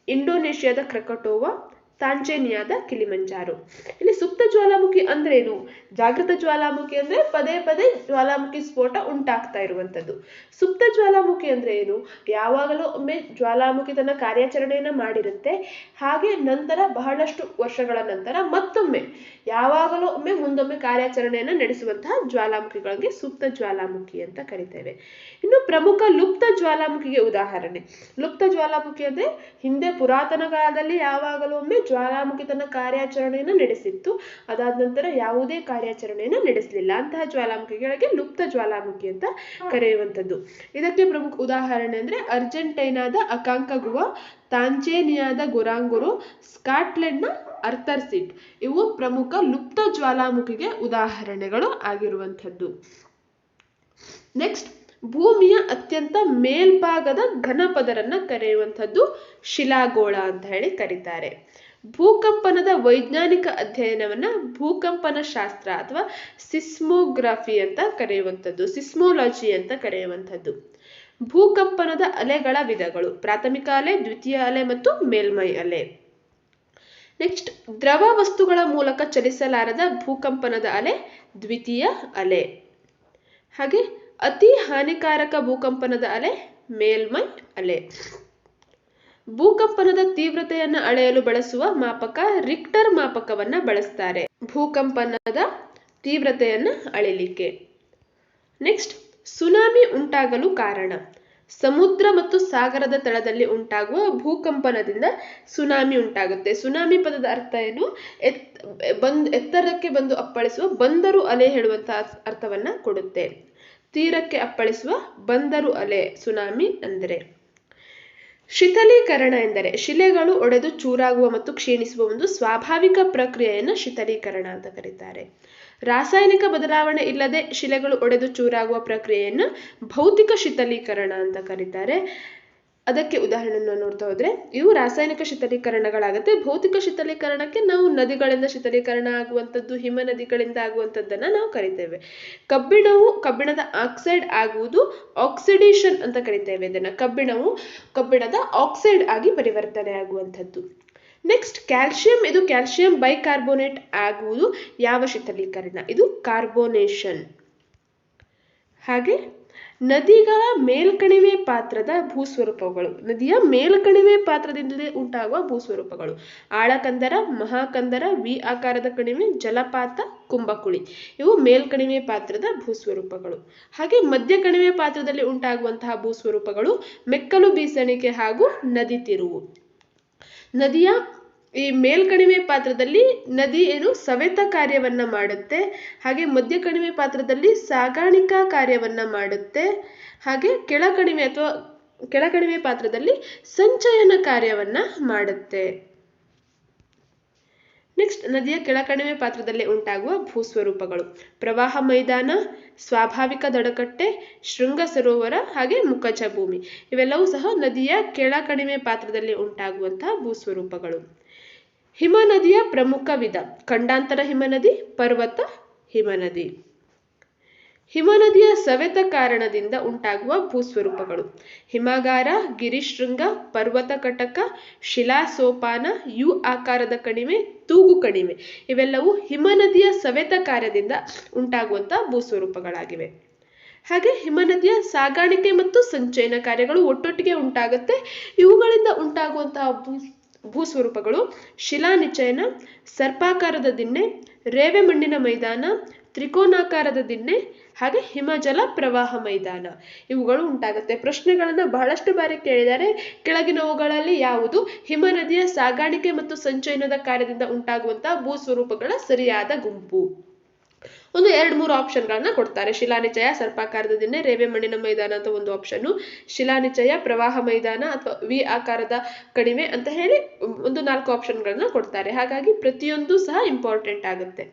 ಇಂಡೋನೇಷ್ಯಾದ ಕ್ರಕಟೋವಾ ತಾಂಚೇನಿಯಾದ ಕಿಲಿಮಂಜಾರು. ಇಲ್ಲಿ ಸುಪ್ತ ಜ್ವಾಲಾಮುಖಿ ಅಂದ್ರೆ ಏನು ಜಾಗೃತ ಜ್ವಾಲಾಮುಖಿ ಅಂದ್ರೆ ಪದೇ ಪದೇ ಜ್ವಾಲಾಮುಖಿ ಸ್ಫೋಟ ಉಂಟಾಗ್ತಾ ಇರುವಂತದ್ದು ಸುಪ್ತ ಜ್ವಾಲಾಮುಖಿ ಅಂದ್ರೆ ಏನು? ಯಾವಾಗಲೂ ಒಮ್ಮೆ ಜ್ವಾಲಾಮುಖಿ ತನ್ನ ಕಾರ್ಯಾಚರಣೆಯನ್ನ ಮಾಡಿರುತ್ತೆ. ಹಾಗೆ ನಂತರ ಬಹಳಷ್ಟು ವರ್ಷಗಳ ನಂತರ ಮತ್ತೊಮ್ಮೆ, ಯಾವಾಗಲೂ ಒಮ್ಮೆ ಮುಂದೊಮ್ಮೆ ಕಾರ್ಯಾಚರಣೆಯನ್ನ ನಡೆಸುವಂತಹ ಜ್ವಾಲಾಮುಖಿಗಳಿಗೆ ಸುಪ್ತ ಜ್ವಾಲಾಮುಖಿ ಅಂತ ಕರಿತೇವೆ. ಇನ್ನು ಪ್ರಮುಖ ಲುಪ್ತ ಜ್ವಾಲಾಮುಖಿಗೆ ಉದಾಹರಣೆ. ಲುಪ್ತ ಜ್ವಾಲಾಮುಖಿ ಅಂದ್ರೆ ಹಿಂದೆ ಪುರಾತನ ಕಾಲದಲ್ಲಿ ಯಾವಾಗಲೂ ಒಮ್ಮೆ ಜ್ವಾಲಾಮುಖಿ ತನ್ನ ಕಾರ್ಯಾಚರಣೆಯನ್ನು ನಡೆಸಿತ್ತು. ಅದಾದ ನಂತರ ಯಾವುದೇ ಕಾರ್ಯಾಚರಣೆಯನ್ನು ನಡೆಸಲಿಲ್ಲ. ಅಂತಹ ಜ್ವಾಲಾಮುಖಿಗಳಿಗೆ ಲುಪ್ತ ಜ್ವಾಲಾಮುಖಿ ಅಂತ ಕರೆಯುವಂಥದ್ದು. ಇದಕ್ಕೆ ಪ್ರಮುಖ ಉದಾಹರಣೆ ಅಂದ್ರೆ ಅರ್ಜೆಂಟೈನಾದ ಅಕಾಂಕಗುವಾ ತಾಂಚೇನಿಯಾದ ಗುರಾಂಗುರು, ಸ್ಕಾಟ್ಲೆಂಡ್ನ ಅರ್ಥರ್ಸಿಟ್ ಇವು ಪ್ರಮುಖ ಲುಪ್ತ ಜ್ವಾಲಾಮುಖಿಗೆ ಉದಾಹರಣೆಗಳು ಆಗಿರುವಂಥದ್ದು. ನೆಕ್ಸ್ಟ್, ಭೂಮಿಯ ಅತ್ಯಂತ ಮೇಲ್ಭಾಗದ ಘನಪದರನ್ನ ಕರೆಯುವಂಥದ್ದು ಶಿಲಾಗೋಳ ಅಂತ ಹೇಳಿ ಕರೀತಾರೆ. ಭೂಕಂಪನದ ವೈಜ್ಞಾನಿಕ ಅಧ್ಯಯನವನ್ನ ಭೂಕಂಪನ ಶಾಸ್ತ್ರ ಅಥವಾ ಸಿಸ್ಮೋಗ್ರಫಿ ಅಂತ ಕರೆಯುವಂಥದ್ದು, ಸಿಸ್ಮೋಲಜಿ ಅಂತ ಕರೆಯುವಂಥದ್ದು. ಭೂಕಂಪನದ ಅಲೆಗಳ ವಿಧಗಳು, ಪ್ರಾಥಮಿಕ ಅಲೆ, ದ್ವಿತೀಯ ಅಲೆ ಮತ್ತು ಮೇಲ್ಮೈ ಅಲೆ. ನೆಕ್ಸ್ಟ್ ದ್ರವ ವಸ್ತುಗಳ ಮೂಲಕ ಚಲಿಸಲಾರದ ಭೂಕಂಪನದ ಅಲೆ, ದ್ವಿತೀಯ ಅಲೆ. ಹಾಗೆ ಅತಿ ಹಾನಿಕಾರಕ ಭೂಕಂಪನದ ಅಲೆ, ಮೇಲ್ಮೈ ಅಲೆ. ಭೂಕಂಪನದ ತೀವ್ರತೆಯನ್ನ ಅಳೆಯಲು ಬಳಸುವ ಮಾಪಕ ರಿಕ್ಟರ್ ಮಾಪಕವನ್ನ ಬಳಸ್ತಾರೆ. ಭೂಕಂಪನದ ತೀವ್ರತೆಯನ್ನ ಅಳಿಲಿಕ್ಕೆ. ನೆಕ್ಸ್ಟ್, ಸುನಾಮಿ ಉಂಟಾಗಲು ಕಾರಣ. ಸಮುದ್ರ ಮತ್ತು ಸಾಗರದ ತಳದಲ್ಲಿ ಉಂಟಾಗುವ ಭೂಕಂಪನದಿಂದ ಸುನಾಮಿ ಉಂಟಾಗುತ್ತೆ. ಸುನಾಮಿ ಪದದ ಅರ್ಥ ಏನು? ಎತ್ತರಕ್ಕೆ ಬಂದು ಅಪ್ಪಳಿಸುವ ಬಂದರು ಅಲೆ ಹೇಳುವಂತಹ ಅರ್ಥವನ್ನ ಕೊಡುತ್ತೆ. ತೀರಕ್ಕೆ ಅಪ್ಪಳಿಸುವ ಬಂದರು ಅಲೆ, ಸುನಾಮಿ ಅಂದರೆ. ಶಿಥಲೀಕರಣ ಎಂದರೆ ಶಿಲೆಗಳು ಒಡೆದು ಚೂರಾಗುವ ಮತ್ತು ಕ್ಷೀಣಿಸುವ ಒಂದು ಸ್ವಾಭಾವಿಕ ಪ್ರಕ್ರಿಯೆಯನ್ನು ಶಿಥಲೀಕರಣ ಅಂತ ಕರೀತಾರೆ. ರಾಸಾಯನಿಕ ಬದಲಾವಣೆ ಇಲ್ಲದೆ ಶಿಲೆಗಳು ಒಡೆದು ಚೂರಾಗುವ ಪ್ರಕ್ರಿಯೆಯನ್ನು ಭೌತಿಕ ಶಿಥಲೀಕರಣ ಅಂತ ಕರೀತಾರೆ. ಅದಕ್ಕೆ ಉದಾಹರಣೆಯನ್ನು ನೋಡ್ತಾ ಹೋದ್ರೆ, ಇವು ರಾಸಾಯನಿಕ ಶೀತಲೀಕರಣಗಳಾಗುತ್ತೆ. ಭೌತಿಕ ಶೀತಲೀಕರಣಕ್ಕೆ ನಾವು ನದಿಗಳಿಂದ ಶೀತಲೀಕರಣ ಆಗುವಂಥದ್ದು, ಹಿಮ ನದಿಗಳಿಂದ ಆಗುವಂಥದ್ದನ್ನು ನಾವು ಕರಿತೇವೆ. ಕಬ್ಬಿಣವು ಕಬ್ಬಿಣದ ಆಕ್ಸೈಡ್ ಆಗುವುದು ಆಕ್ಸಿಡೇಷನ್ ಅಂತ ಕರಿತೇವೆ ಇದನ್ನು. ಕಬ್ಬಿಣವು ಕಬ್ಬಿಣದ ಆಕ್ಸೈಡ್ ಆಗಿ ಪರಿವರ್ತನೆ ಆಗುವಂಥದ್ದು. ನೆಕ್ಸ್ಟ್ ಕ್ಯಾಲ್ಸಿಯಂ ಇದು ಕ್ಯಾಲ್ಸಿಯಂ ಬೈಕಾರ್ಬೋನೇಟ್ ಆಗುವುದು ಯಾವ ಶೀತಲೀಕರಣ? ಇದು ಕಾರ್ಬೋನೇಷನ್. ಹಾಗೆ ನದಿಗಳ ಮೇಲ್ಕಣಿವೆ ಪಾತ್ರದ ಭೂಸ್ವರೂಪಗಳು. ನದಿಯ ಮೇಲ್ಕಣಿವೆ ಪಾತ್ರದಿಂದಲೇ ಉಂಟಾಗುವ ಭೂಸ್ವರೂಪಗಳು. ಆಳಕಂದರ, ಮಹಾಕಂದರ, ವಿ ಆಕಾರದ ಕಣಿವೆ, ಜಲಪಾತ, ಕುಂಭಕುಳಿ. ಇವು ಮೇಲ್ಕಣಿವೆ ಪಾತ್ರದ ಭೂಸ್ವರೂಪಗಳು. ಹಾಗೆ ಮಧ್ಯ ಕಣಿವೆ ಪಾತ್ರದಲ್ಲಿ ಉಂಟಾಗುವಂತಹ ಭೂಸ್ವರೂಪಗಳು ಮೆಕ್ಕಲು ಬೀಸಣಿಕೆ ಹಾಗೂ ನದಿ ತಿರುವು. ನದಿಯ ಈ ಮೇಲ್ಕಣಿವೆ ಪಾತ್ರದಲ್ಲಿ ನದಿ ಏನು ಸವೆತ ಕಾರ್ಯವನ್ನ ಮಾಡುತ್ತೆ, ಹಾಗೆ ಮಧ್ಯ ಕಣಿವೆ ಪಾತ್ರದಲ್ಲಿ ಸಾಗಾಣಿಕಾ ಕಾರ್ಯವನ್ನ ಮಾಡುತ್ತೆ, ಹಾಗೆ ಕೆಳಕಣಿವೆ ಅಥವಾ ಕೆಳಕಣಿವೆ ಪಾತ್ರದಲ್ಲಿ ಸಂಚಯನ ಕಾರ್ಯವನ್ನ ಮಾಡುತ್ತೆ. ನೆಕ್ಸ್ಟ್, ನದಿಯ ಕೆಳಕಣಿವೆ ಪಾತ್ರದಲ್ಲಿ ಉಂಟಾಗುವ ಭೂಸ್ವರೂಪಗಳು. ಪ್ರವಾಹ ಮೈದಾನ, ಸ್ವಾಭಾವಿಕ ದಡಕಟ್ಟೆ, ಶೃಂಗ ಸರೋವರ, ಹಾಗೆ ಮುಖಜ ಭೂಮಿ. ಇವೆಲ್ಲವೂ ಸಹ ನದಿಯ ಕೆಳಕಣಿವೆ ಪಾತ್ರದಲ್ಲಿ ಉಂಟಾಗುವಂತಹ ಭೂಸ್ವರೂಪಗಳು. ಹಿಮನದಿಯ ಪ್ರಮುಖ ವಿಧ. ಖಂಡಾಂತರ ಹಿಮನದಿ, ಪರ್ವತ ಹಿಮನದಿ. ಹಿಮನದಿಯ ಸವೆತ ಕಾರಣದಿಂದ ಉಂಟಾಗುವ ಭೂಸ್ವರೂಪಗಳು. ಹಿಮಗಾರ, ಗಿರಿಶೃಂಗ, ಪರ್ವತ ಕಟಕ, ಶಿಲಾಸೋಪಾನ, ಯು ಆಕಾರದ ಕಣಿವೆ, ತೂಗು ಕಣಿವೆ. ಇವೆಲ್ಲವೂ ಹಿಮನದಿಯ ಸವೆತ ಕಾರ್ಯದಿಂದ ಉಂಟಾಗುವಂತಹ ಭೂಸ್ವರೂಪಗಳಾಗಿವೆ. ಹಾಗೆ ಹಿಮನದಿಯ ಸಾಗಾಣಿಕೆ ಮತ್ತು ಸಂಚಯನ ಕಾರ್ಯಗಳು ಒಟ್ಟೊಟ್ಟಿಗೆ ಉಂಟಾಗುತ್ತೆ. ಇವುಗಳಿಂದ ಉಂಟಾಗುವಂತಹ ಭೂ ಭೂಸ್ವರೂಪಗಳು, ಶಿಲಾನಿಚಯನ, ಸರ್ಪಾಕಾರದ ದಿನ್ನೆ ರೇವೆ ಮಣ್ಣಿನ ಮೈದಾನ, ತ್ರಿಕೋನಾಕಾರದ ದಿನ್ನೆ ಹಾಗೆ ಹಿಮಜಲ ಪ್ರವಾಹ ಮೈದಾನ. ಇವುಗಳು ಉಂಟಾಗುತ್ತೆ. ಪ್ರಶ್ನೆಗಳನ್ನ ಬಹಳಷ್ಟು ಬಾರಿ ಕೇಳಿದ್ದಾರೆ. ಕೆಳಗಿನವುಗಳಲ್ಲಿ ಯಾವುದು? ಹಿಮ ನದಿಯ ಸಾಗಾಣಿಕೆ ಮತ್ತು ಸಂಚಯನದ ಕಾರ್ಯದಿಂದ ಉಂಟಾಗುವಂತಹ ಭೂಸ್ವರೂಪಗಳ ಸರಿಯಾದ ಗುಂಪು. ಒಂದು ಎರಡು ಮೂರು ಆಪ್ಷನ್ಗಳನ್ನ ಕೊಡ್ತಾರೆ. ಶಿಲಾನಿಚಯ, ಸರ್ಪಾಕಾರದ ದಿಣ್ಣೆ, ರೇವೆ ಮಣ್ಣಿನ ಮೈದಾನ ಅಂತ ಒಂದು ಆಪ್ಷನ್ನು ಶಿಲಾನಿಚಯ, ಪ್ರವಾಹ ಮೈದಾನ ಅಥವಾ ವಿ ಆಕಾರದ ಕಡಿಮೆ ಅಂತ ಹೇಳಿ ಒಂದು ನಾಲ್ಕು ಆಪ್ಷನ್ಗಳನ್ನ ಕೊಡ್ತಾರೆ. ಹಾಗಾಗಿ ಪ್ರತಿಯೊಂದು ಸಹ ಇಂಪಾರ್ಟೆಂಟ್ ಆಗುತ್ತೆ.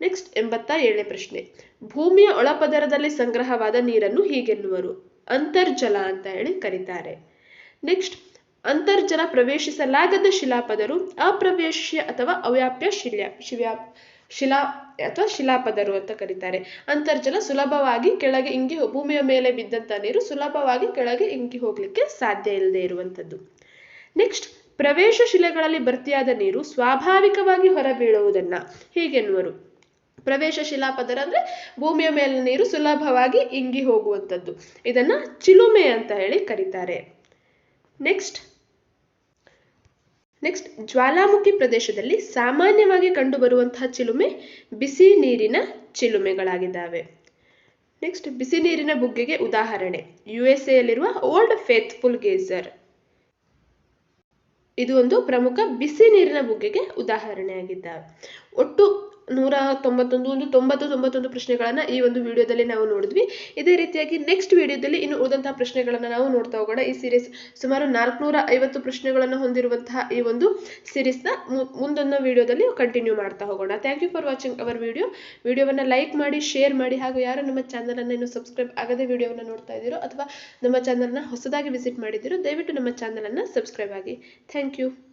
ನೆಕ್ಸ್ಟ್ ಎಂಬತ್ತ ಏಳನೇ ಪ್ರಶ್ನೆ. ಭೂಮಿಯ ಒಳಪದರದಲ್ಲಿ ಸಂಗ್ರಹವಾದ ನೀರನ್ನು ಹೀಗೆನ್ನುವರು. ಅಂತರ್ಜಲ ಅಂತ ಹೇಳಿ ಕರೀತಾರೆ. ನೆಕ್ಸ್ಟ್ ಅಂತರ್ಜಲ ಪ್ರವೇಶಿಸಲಾಗದ ಶಿಲಾಪದರು, ಅಪ್ರವೇಶ್ಯ ಅಥವಾ ಅವ್ಯಾಪ್ಯ ಶಿಲ್ಯ ಶಿವ್ಯಾ ಶಿಲಾ ಅಥವಾ ಶಿಲಾಪದರು ಅಂತ ಕರೀತಾರೆ. ಅಂತರ್ಜಲ ಸುಲಭವಾಗಿ ಕೆಳಗೆ ಇಂಗಿ ಭೂಮಿಯ ಮೇಲೆ ಬಿದ್ದಂತ ನೀರು ಸುಲಭವಾಗಿ ಕೆಳಗೆ ಇಂಗಿ ಹೋಗ್ಲಿಕ್ಕೆ ಸಾಧ್ಯ ಇಲ್ಲದೆ ಇರುವಂಥದ್ದು ನೆಕ್ಸ್ಟ್, ಪ್ರವೇಶ ಶಿಲೆಗಳಲ್ಲಿ ಭರ್ತಿಯಾದ ನೀರು ಸ್ವಾಭಾವಿಕವಾಗಿ ಹೊರಬೀಳುವುದನ್ನ ಹೀಗೆನ್ನುವರು. ಪ್ರವೇಶ ಶಿಲಾಪದರ ಅಂದ್ರೆ ಭೂಮಿಯ ಮೇಲೆ ನೀರು ಸುಲಭವಾಗಿ ಇಂಗಿ ಹೋಗುವಂಥದ್ದು ಇದನ್ನ ಚಿಲುಮೆ ಅಂತ ಹೇಳಿ ಕರೀತಾರೆ. ನೆಕ್ಸ್ಟ್ ನೆಕ್ಸ್ಟ್ ಜ್ವಾಲಾಮುಖಿ ಪ್ರದೇಶದಲ್ಲಿ ಸಾಮಾನ್ಯವಾಗಿ ಕಂಡುಬರುವಂತಹ ಚಿಲುಮೆ ಬಿಸಿ ನೀರಿನ ಚಿಲುಮೆಗಳಾಗಿದ್ದಾವೆ. ನೆಕ್ಸ್ಟ್ ಬಿಸಿ ನೀರಿನ ಬುಗ್ಗೆಗೆ ಉದಾಹರಣೆ. ಯು ಎಸ್ ಎಯಲ್ಲಿರುವ ಓಲ್ಡ್ ಫೇತ್ಫುಲ್ ಗೇಸರ್ ಇದು ಒಂದು ಪ್ರಮುಖ ಬಿಸಿ ನೀರಿನ ಬುಗ್ಗೆಗೆ ಉದಾಹರಣೆಯಾಗಿದ್ದಾವೆ. ಒಟ್ಟು ನೂರ ತೊಂಬತ್ತೊಂದು ಒಂದು ತೊಂಬತ್ತು ತೊಂಬತ್ತೊಂದು ಪ್ರಶ್ನೆಗಳನ್ನು ಈ ಒಂದು ವಿಡಿಯೋದಲ್ಲಿ ನಾವು ನೋಡಿದ್ವಿ. ಇದೇ ರೀತಿಯಾಗಿ ನೆಕ್ಸ್ಟ್ ವಿಡಿಯೋದಲ್ಲಿ ಇನ್ನು ಉಳಿದಂತಹ ಪ್ರಶ್ನೆಗಳನ್ನು ನಾವು ನೋಡ್ತಾ ಹೋಗೋಣ. ಈ ಸೀರೀಸ್ ಸುಮಾರು ನಾಲ್ಕುನೂರ ಐವತ್ತು ಪ್ರಶ್ನೆಗಳನ್ನು ಹೊಂದಿರುವಂತಹ ಈ ಒಂದು ಸೀರೀಸ್ನ ಮುಂದೊಂದು ವಿಡಿಯೋದಲ್ಲಿ ಕಂಟಿನ್ಯೂ ಮಾಡ್ತಾ ಹೋಗೋಣ. Thank you for watching our video ವಿಡಿಯೋವನ್ನು ಲೈಕ್ ಮಾಡಿ ಶೇರ್ ಮಾಡಿ, ಹಾಗೂ ಯಾರು ನಮ್ಮ ಚಾನಲನ್ನು ಇನ್ನು ಸಬ್ಸ್ಕ್ರೈಬ್ ಆಗದೆ ವಿಡಿಯೋವನ್ನು ನೋಡ್ತಾ ಇದ್ದೀರೋ ಅಥವಾ ನಮ್ಮ ಚಾನಲ್ನ ಹೊಸದಾಗಿ ವಿಸಿಟ್ ಮಾಡಿದ್ದೀರೋ ದಯವಿಟ್ಟು ನಮ್ಮ ಚಾನಲನ್ನು ಸಬ್ಸ್ಕ್ರೈಬ್ ಆಗಿ. Thank you